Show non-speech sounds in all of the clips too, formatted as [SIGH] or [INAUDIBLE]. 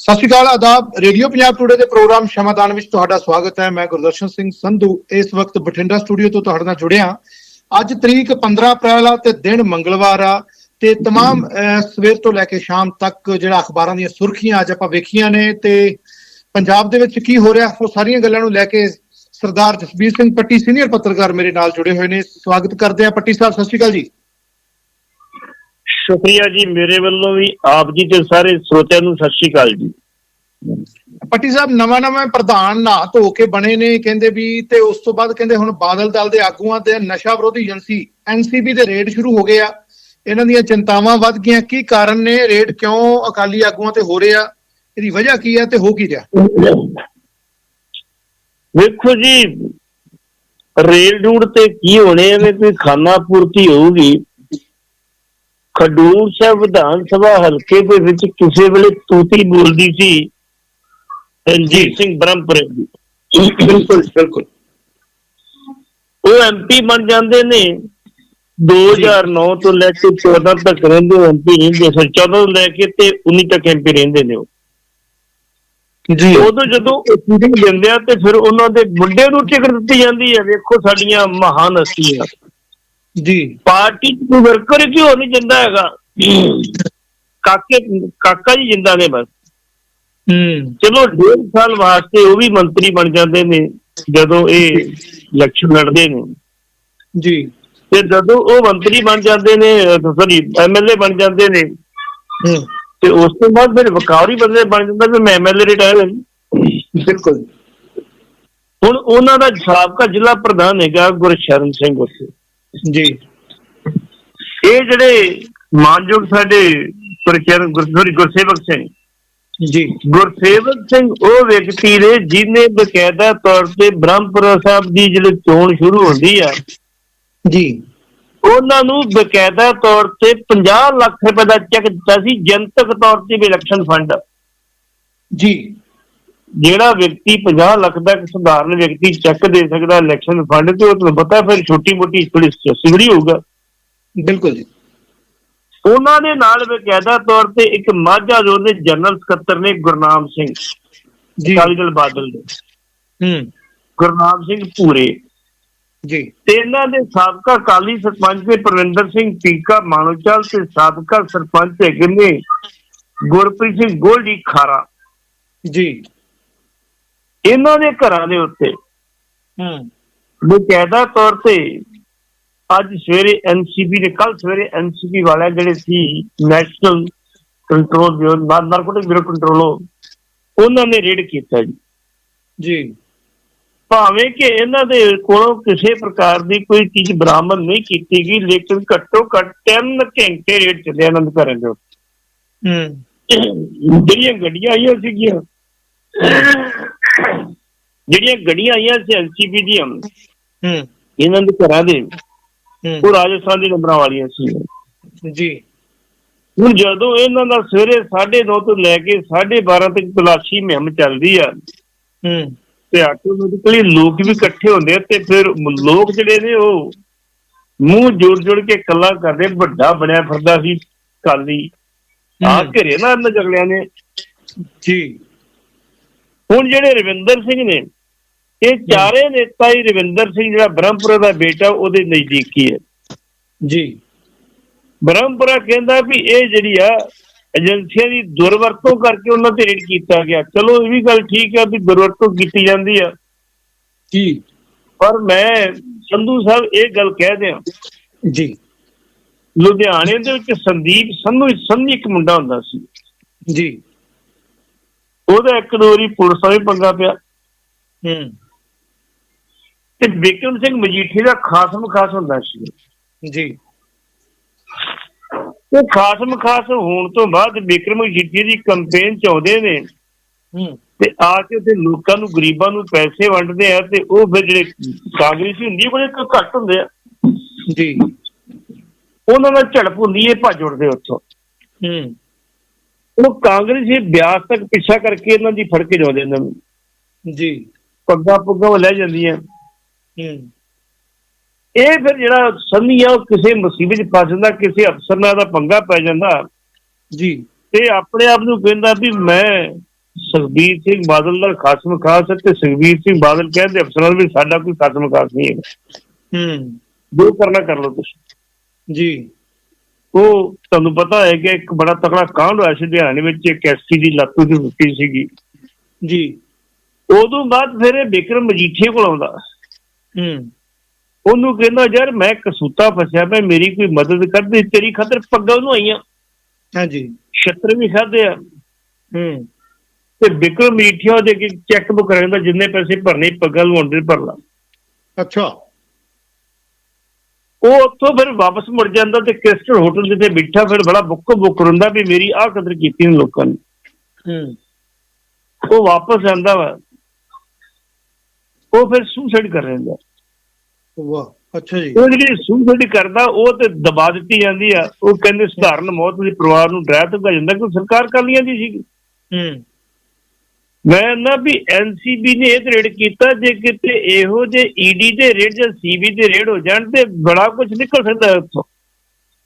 ਸਤਿ ਸ਼੍ਰੀ ਅਕਾਲ ਆਦਾਬ ਰੇਡੀਓ ਪੰਜਾਬ ਟੂਡੇ ਦੇ ਪ੍ਰੋਗਰਾਮ ਸ਼ਮਾਦਾਨ ਵਿੱਚ ਤੁਹਾਡਾ ਸਵਾਗਤ ਹੈ ਮੈਂ ਗੁਰਦਰਸ਼ਨ ਸਿੰਘ ਸੰਧੂ ਇਸ ਵਕਤ ਬਠਿੰਡਾ ਸਟੂਡੀਓ ਤੋਂ ਤੁਹਾਡੇ ਨਾਲ ਜੁੜਿਆ ਅੱਜ ਤਰੀਕ 15 ਅਪ੍ਰੈਲ ਆ ਤੇ ਦਿਨ ਮੰਗਲਵਾਰ ਆ ਤੇ तमाम ਅਹ, ਸਵੇਰ ਤੋਂ ਲੈ ਕੇ ਸ਼ਾਮ ਤੱਕ ਜਿਹੜਾ ਅਖਬਾਰਾਂ ਦੀਆਂ ਸੁਰਖੀਆਂ ਅੱਜ ਆਪਾਂ ਵੇਖੀਆਂ ਨੇ ਤੇ ਪੰਜਾਬ ਦੇ ਵਿੱਚ ਕੀ ਹੋ ਰਿਹਾ ਉਹ ਸਾਰੀਆਂ ਗੱਲਾਂ ਨੂੰ ਲੈ ਕੇ ਸਰਦਾਰ ਜਸਬੀਰ ਸਿੰਘ ਪੱਟੀ ਸੀਨੀਅਰ ਪੱਤਰਕਾਰ ਮੇਰੇ ਨਾਲ ਜੁੜੇ ਹੋਏ ਨੇ ਸਵਾਗਤ ਕਰਦੇ ਆ ਪੱਟੀ ਸਾਹਿਬ ਸਤਿ ਸ਼੍ਰੀ ਅਕਾਲ ਜੀ ਸ਼ੁਕਰੀਆ ਜੀ ਮੇਰੇ ਵੱਲੋਂ ਵੀ ਆਪ ਜੀ ਤੇ ਸਾਰੇ ਸਰੋਤਿਆਂ ਨੂੰ ਸਤਿ ਸ਼੍ਰੀ ਅਕਾਲ ਜੀ। ਪੱਟੀ ਸਾਹਿਬ ਨਵਾਂ ਨਵਾਂ ਪ੍ਰਧਾਨ ਨਾ ਧੋ ਕੇ ਬਣੇ ਨੇ ਕਹਿੰਦੇ ਵੀ ਤੇ ਉਸ ਤੋਂ ਬਾਅਦ ਕਹਿੰਦੇ ਹੁਣ ਬਾਦਲ ਦਲ ਦੇ ਆਗੂਆਂ ਤੇ ਨਸ਼ਾ ਵਿਰੋਧੀ ਏਜੰਸੀ ਐਨਸੀਬੀ ਦੇ ਰੇਡ ਸ਼ੁਰੂ ਹੋ ਗਏ ਆ। ਇਹਨਾਂ ਦੀਆਂ ਚਿੰਤਾਵਾਂ ਵੱਧ ਗਈਆਂ। ਕੀ ਕਾਰਨ ਨੇ? ਰੇਡ ਕਿਉਂ ਅਕਾਲੀ ਆਗੂਆਂ ਤੇ ਹੋ ਰਹੇ ਆ? ਇਹਦੀ ਵਜ੍ਹਾ ਕੀ ਆ ਤੇ ਹੋ ਕੀ ਰਿਹਾ? ਵੇਖੋ ਜੀ ਰੇਲ ਰੂਟ ਤੇ ਕੀ ਹੋਣੇ ਐਵੇਂ ਕੋਈ ਖਾਨਾ ਪੂਰਤੀ ਹੋਊਗੀ। ਖਡੂਰ ਸਾਹਿਬ ਵਿਧਾਨ ਸਭਾ ਹਲਕੇ ਦੇ ਵਿੱਚ ਕਿਸੇ ਵੇਲੇ ਤੂਤੀ ਬੋਲਦੀ ਸੀ ਰਣਜੀਤ ਸਿੰਘ ਬ੍ਰਹਮਪੁਰੇ ਦੀ। ਬਿਲਕੁਲ ਬਿਲਕੁਲ। ਉਹ ਐਮਪੀ ਬਣ ਜਾਂਦੇ ਨੇ। 2009 ਤੋਂ ਲੈ ਕੇ 14 ਤੱਕ ਰਹਿੰਦੇ ਐਮਪੀ ਰਹਿੰਦੇ ਸੋ 14 ਤੋਂ ਲੈ ਕੇ ਤੇ 19 ਤੱਕ ਐਮਪੀ ਰਹਿੰਦੇ ਨੇ ਉਹ। ਜੀ। ਉਦੋਂ ਜਦੋਂ ਉਹ ਸੀਟਿੰਗ ਦਿੰਦੇ ਆ ਤੇ ਫਿਰ ਉਹਨਾਂ ਦੇ ਮੁੰਡੇ ਨੂੰ ਟਿਕਟ ਦਿੱਤੀ ਜਾਂਦੀ ਹੈ। ਵੇਖੋ ਸਾਡੀਆਂ ਮਹਾਨ ਹਸਤੀਆਂ। ਜੀ। ਪਾਰਟੀ ਚ ਕੋਈ ਵਰਕਰ ਕਿਉਂ ਨਹੀਂ ਜਿੰਦਾ ਹੈਗਾ। ਕਾਕੇ ਕਾਕਾ ਜੀ ਜਿੰਦਾ ਨੇ ਬਸ। ਹੂੰ। ਚਲੋ ਡੇਢ ਸਾਲ ਵਾਸਤੇ ਉਹ ਵੀ ਮੰਤਰੀ ਬਣ ਜਾਂਦੇ ਨੇ ਜਦੋਂ ਇਹ ਇਲੈਕਸ਼ਨ ਲੜਦੇ ਨੇ। ਜੀ। ਤੇ ਜਦੋਂ ਉਹ ਮੰਤਰੀ ਬਣ ਜਾਂਦੇ ਨੇ ਸੌਰੀ ਐਮਐਲਏ ਬਣ ਜਾਂਦੇ ਨੇ ਹੂੰ। ਤੇ ਉਸ ਤੋਂ ਬਾਅਦ ਫਿਰ ਵਕਾਰੀ ਬੰਦੇ ਬਣ ਜਾਂਦਾ ਵੀ ਮੈਂ ਐਮਐਲਏ ਰਿਟਾਇਰ ਹਾਂ ਬਿਲਕੁਲ। ਹੁਣ ਉਹਨਾਂ ਦਾ ਸਾਬਕਾ ਜ਼ਿਲ੍ਹਾ ਪ੍ਰਧਾਨ ਹੈਗਾ ਗੁਰਸ਼ਰਨ ਸਿੰਘ ਉੱਥੇ। ਜੀ। ਇਹ ਜਿਹੜੇ ਮਾਨਯੋਗ ਸਾਡੇ ਗੁਰਚਰਨ ਗੁਰਸੋਰੀ ਗੁਰਸੇਵਕ ਸਿੰਘ। ਜੀ। ਗੁਰਸੇਵਕ ਸਿੰਘ ਉਹ ਵਿਅਕਤੀ ਨੇ ਜਿਨੇ ਬਕਾਇਦਾ ਤੌਰ ਤੇ ਬ੍ਰਹਮਪੁਰਾ ਸਾਹਿਬ ਦੀ ਜਿਹੜੀ ਚੋਣ ਸ਼ੁਰੂ ਹੁੰਦੀ ਆ ਜੀ। ਉਹਨਾਂ ਨੂੰ ਬਕਾਇਦਾ ਤੌਰ ਤੇ 50 ਲੱਖ ਰੁਪਏ ਦਾ ਚੈੱਕ ਦਿੱਤਾ ਸੀ ਜਨਤਕ ਤੌਰ ਤੇ ਵੀ ਇਲੈਕਸ਼ਨ ਫੰਡ ਜੀ। ਜਿਹੜਾ ਵਿਅਕਤੀ 50 ਲੱਖ ਦਾ ਇੱਕ ਸਧਾਰਨ ਵਿਅਕਤੀ ਚੈੱਕ ਦੇ ਸਕਦਾ ਇਲੈਕਸ਼ਨ ਫੰਡ ਤੇ ਉਹ ਤੁਹਾਨੂੰ ਪਤਾ ਫਿਰ ਛੋਟੀ ਮੋਟੀ ਥੋੜੀ ਸਿਵੜੀ ਹੋਊਗਾ। ਬਿਲਕੁਲ ਜੀ। ਉਹਨਾਂ ਦੇ ਨਾਲ ਬਕਾਇਦਾ ਤੌਰ ਤੇ ਇੱਕ ਮਾਝਾ ਜ਼ੋਨ ਦੇ ਜਨਰਲ ਸਕੱਤਰ ਨੇ ਗੁਰਨਾਮ ਸਿੰਘ ਜੀ। ਅਕਾਲੀ ਦਲ ਬਾਦਲ ਦੇ। ਹੂੰ। ਗੁਰਨਾਮ ਸਿੰਘ ਪੂਰੇ ਜੀ। ਤੇ ਇਹਨਾਂ ਦੇ ਸਾਬਕਾ ਕਾਲੀ ਸਰਪੰਚ ਨੇ ਪ੍ਰਵਿੰਦਰ ਸਿੰਘ ਟੀਕਾ ਮਾਨੋਚਲ ਤੇ ਸਾਬਕਾ ਸਰਪੰਚ ਹੈਗੇ ਨੇ ਗੁਰਪ੍ਰੀਤ ਸਿੰਘ ਗੋਲਡੀ ਖਾਰਾ। ਜੀ। ਇਹਨਾਂ ਦੇ ਘਰਾਂ ਦੇ ਉੱਤੇ ਹੂੰ। ਬਕਾਇਦਾ ਤੌਰ ਤੇ ਅੱਜ ਸਵੇਰੇ ਐਨਸੀਬੀ ਨੇ ਕੱਲ ਸਵੇਰੇ ਐਨਸੀਬੀ ਵਾਲਿਆਂ ਜਿਹੜੇ ਸੀ national control bureau narcotic bureau control ਉਹਨਾਂ ਨੇ ਰੇਡ ਕੀਤਾ ਜੀ। ਜੀ। ਭਾਵੇਂ ਕਿ ਇਹਨਾਂ ਦੇ ਕੋਲੋਂ ਕਿਸੇ ਪ੍ਰਕਾਰ ਦੀ ਕੋਈ ਚੀਜ਼ ਬਰਾਮਦ ਨਹੀਂ ਕੀਤੀ ਗਈ ਲੇਕਿਨ ਘੱਟੋ ਘੱਟ 3 ਘੰਟੇ ਰੇਡ ਚੱਲਿਆ ਇਹਨਾਂ ਦੇ ਘਰਾਂ ਦੇ ਉੱਤੇ। ਹੂੰ। ਜਿਹੜੀਆਂ ਗੱਡੀਆਂ ਆਈਆਂ ਸੀਗੀਆਂ ਜਿਹੜੀਆਂ ਗੱਡੀਆਂ ਆਈਆਂ ਸੀ ਦੀਆਂ ਹੂੰ। ਇਹਨਾਂ ਦੇ ਘਰਾਂ ਦੇ ਉਹ ਰਾਜਸਥਾਨ ਦੇ ਨੰਬਰਾਂ ਵਾਲੀਆਂ ਸੀ। ਜੀ। ਹੁਣ ਜਦੋਂ ਇਹਨਾਂ ਦਾ ਸਵੇਰੇ 9:30 ਤੋਂ ਲੈ ਕੇ 12:30 ਤੱਕ ਤਲਾਸ਼ੀ ਮੁਹਿੰਮ ਚੱਲਦੀ ਆ ਹੂੰ। ਤੇ ਆਟੋਮੈਟਿਕਲੀ ਲੋਕ ਵੀ ਇਕੱਠੇ ਹੁੰਦੇ ਆ ਤੇ ਫਿਰ ਲੋਕ ਜਿਹੜੇ ਨੇ ਉਹ ਮੂੰਹ ਜੋੜ ਜੋੜ ਕੇ ਕੱਲਾ ਕਰਦੇ ਵੱਡਾ ਬਣਿਆ ਫਿਰਦਾ ਸੀ ਕਾਲੀ। ਆ। ਘਰੇ ਨਾ ਇਹਨਾਂ ਜਗਲਿਆਂ ਨੇ। ਜੀ। ਹੁਣ ਜਿਹੜੇ ਰਵਿੰਦਰ ਸਿੰਘ ਨੇ ਇਹ ਚਾਰੇ ਨੇਤਾ ਹੀ ਰਵਿੰਦਰ ਸਿੰਘ ਜਿਹੜਾ ਬ੍ਰਹਮਪੁਰਾ ਦਾ ਬੇਟਾ ਉਹਦੇ ਨਜ਼ਦੀਕੀ ਹੈ ਜੀ। ਬ੍ਰਹਮਪੁਰਾ ਕਹਿੰਦਾ ਵੀ ਇਹ ਜਿਹੜੀ ਆ ਏਜੰਸੀਆਂ ਦੀ ਦੁਰਵਰਤੋਂ ਕਰਕੇ ਉਹਨਾਂ ਤੇ ਰੇਡ ਕੀਤਾ ਗਿਆ। ਚਲੋ ਇਹ ਵੀ ਗੱਲ ਠੀਕ ਹੈ ਵੀ ਦੁਰਵਰਤੋਂ ਕੀਤੀ ਜਾਂਦੀ ਆ। ਜੀ। ਪਰ ਮੈਂ ਸੰਧੂ ਸਾਹਿਬ ਇਹ ਗੱਲ ਕਹਿ ਦਿਆਂ। ਜੀ। ਲੁਧਿਆਣੇ ਦੇ ਵਿੱਚ ਸੰਦੀਪ ਸੰਧੂ ਸੰਧੀ ਇੱਕ ਮੁੰਡਾ ਹੁੰਦਾ ਸੀ। ਜੀ। ਉਹਦਾ ਇੱਕ ਦੋ ਵਾਰੀ ਪੁਲਿਸ ਵੀ ਪੰਗਾ ਪਿਆ। ਹੂੰ। ਤੇ ਬਿਕਰਮ ਸਿੰਘ ਮਜੀਠੀ ਦਾ ਖਾਸਮ ਖਾਸ ਹੁੰਦਾ ਸੀ। ਜੀ। ਉਹ ਖਾਸਮ ਖਾਸ ਹੋਣ ਤੋਂ ਬਾਅਦ ਬਿਕਰਮ ਮਜੀਠੀ ਦੀ ਕੰਪੇਨ ਚ ਆਉਂਦੇ ਨੇ। ਹੂੰ। ਤੇ ਆ ਕੇ ਤੇ ਲੋਕਾਂ ਨੂੰ ਗਰੀਬਾਂ ਨੂੰ ਪੈਸੇ ਵੰਡਦੇ ਆ ਤੇ ਉਹ ਫਿਰ ਜਿਹੜੇ ਕਾਂਗਰਸੀ ਹੁੰਦੀ ਕੋਲੇ ਘੱਟ ਹੁੰਦੇ ਆ। ਜੀ। ਉਹਨਾਂ ਨਾਲ ਝੜਪ ਹੁੰਦੀ ਹੈ ਭੱਜ ਉੱਠਦੇ ਉੱਥੋਂ। ਹੂੰ। ਉਹ ਕਾਂਗਰਸੀ ਬਿਆਸ ਤੱਕ ਪਿੱਛਾ ਕਰਕੇ ਇਹਨਾਂ ਦੀ ਫੜ ਕੇ ਜਾਂਦੇ ਇਹਨਾਂ ਨੂੰ। ਜੀ। ਪੱਗਾਂ ਪੁੱਗਾਂ ਲੈ ਜਾਂਦੀਆਂ। ਹੂੰ। ਇਹ ਫਿਰ ਜਿਹੜਾ ਸੰਨੀ ਆ ਉਹ ਕਿਸੇ ਮੁਸੀਬਤ 'ਚ ਫਸ ਜਾਂਦਾ ਕਿਸੇ ਅਫਸਰ ਨਾਲ ਦਾ ਪੰਗਾ ਪੈ ਜਾਂਦਾ। ਜੀ। ਤੇ ਆਪਣੇ ਆਪ ਨੂੰ ਕਹਿੰਦਾ ਵੀ ਮੈਂ ਸੁਖਬੀਰ ਸਿੰਘ ਬਾਦਲ ਦਾ ਖਾਸਮ ਖਾਸ ਤੇ ਸੁਖਬੀਰ ਸਿੰਘ ਬਾਦਲ ਕਹਿੰਦੇ ਅਫਸਰਾਂ ਵੀ ਸਾਡਾ ਕੋਈ ਖਾਸਮ ਖਾਸ ਨਹੀਂ ਹੈ ਹੂੰ। ਜੋ ਕਰਨਾ ਕਰ ਲਓ ਤੁਸੀਂ। ਜੀ। ਉਹ ਤੁਹਾਨੂੰ ਪਤਾ ਹੈ ਕਿ ਇੱਕ ਬੜਾ ਤਕੜਾ ਕਾਂਡ ਹੋਇਆ ਸੀ ਹਰਿਆਣੇ ਵਿੱਚ ਇੱਕ ਐਸਸੀ ਦੀ ਲੱਤੂ ਦੀ ਰੁੱਟੀ ਸੀਗੀ। ਜੀ। ਉਦੋਂ ਬਾਅਦ ਫਿਰ ਇਹ ਵਿਕਰਮ ਮਜੀਠੀਏ ਕੋਲ ਆਉਂਦਾ। ਹੂੰ। ਉਹਨੂੰ ਕਹਿੰਦਾ ਯਾਰ ਮੈਂ ਕਸੂਤਾ ਫਸਿਆ ਮੈਂ ਮੇਰੀ ਕੋਈ ਮਦਦ ਕਰ ਦੇ ਤੇਰੀ ਖਾਤਰ ਪੱਗਾਂ ਨੂੰ ਆਈਆਂ। ਹਾਂਜੀ। ਛੱਤਰ ਵੀ ਖਾਦੇ ਆ। ਹੂੰ। ਤੇ ਵਿਕਰਮ ਮਜੀਠੀਆ ਅੱਗੇ ਚੈੱਕ ਬੁੱਕ ਰਹਿੰਦਾ ਜਿੰਨੇ ਪੈਸੇ ਭਰਨੇ ਪੱਗਾਂ ਲਵਾਉਣ ਦੇ ਭਰ ਲਾ। ਅੱਛਾ। ਉਹ ਉੱਥੋਂ ਫਿਰ ਵਾਪਸ ਮੁੜ ਜਾਂਦਾ ਤੇ ਕ੍ਰਿਸਟਲ ਹੋਟਲ ਜਿੱਥੇ ਬੈਠਾ ਫਿਰ ਬੜਾ ਬੁੱਕ ਬੁੱਕ ਰੁੰਦਾ ਵੀ ਮੇਰੀ ਆਹ ਕਦਰ ਕੀਤੀ ਨੇ ਲੋਕਾਂ ਨੇ। ਹੂੰ। ਉਹ ਵਾਪਸ ਆਂਦਾ ਵਾ। ਉਹ ਫਿਰ ਸੁਸਾਈਡ ਕਰ ਲੈਂਦਾ। ਵਾਹ ਅੱਛਾ ਜੀ। ਉਹ ਜਿਹੜੀ ਸੁਸਾਈਡ ਕਰਦਾ ਉਹ ਤੇ ਦਬਾ ਦਿੱਤੀ ਜਾਂਦੀ ਆ। ਉਹ ਕਹਿੰਦੇ ਸਧਾਰਨ ਮੌਤ ਦੇ ਪਰਿਵਾਰ ਨੂੰ ਡਰਾ ਦਿੱਤਾ ਜਾਂਦਾ ਕਿ ਸਰਕਾਰ ਕਾਲੀਆਂ ਦੀ ਸੀ ਹੂੰ। ਮੈਂ ਨਾ ਵੀ ਐਨਸੀਬੀ ਨੇ ਇਹ ਰੇਡ ਕੀਤਾ ਜੇ ਕਿਤੇ ਇਹੋ ਜੇ ਈਡੀ ਦੇ ਰੇਡ ਜਾਂ ਸੀਬੀ ਦੇ ਰੇਡ ਹੋ ਜਾਣ ਤੇ ਬੜਾ ਕੁਝ ਨਿਕਲ ਸਕਦਾ ਉੱਥੋਂ।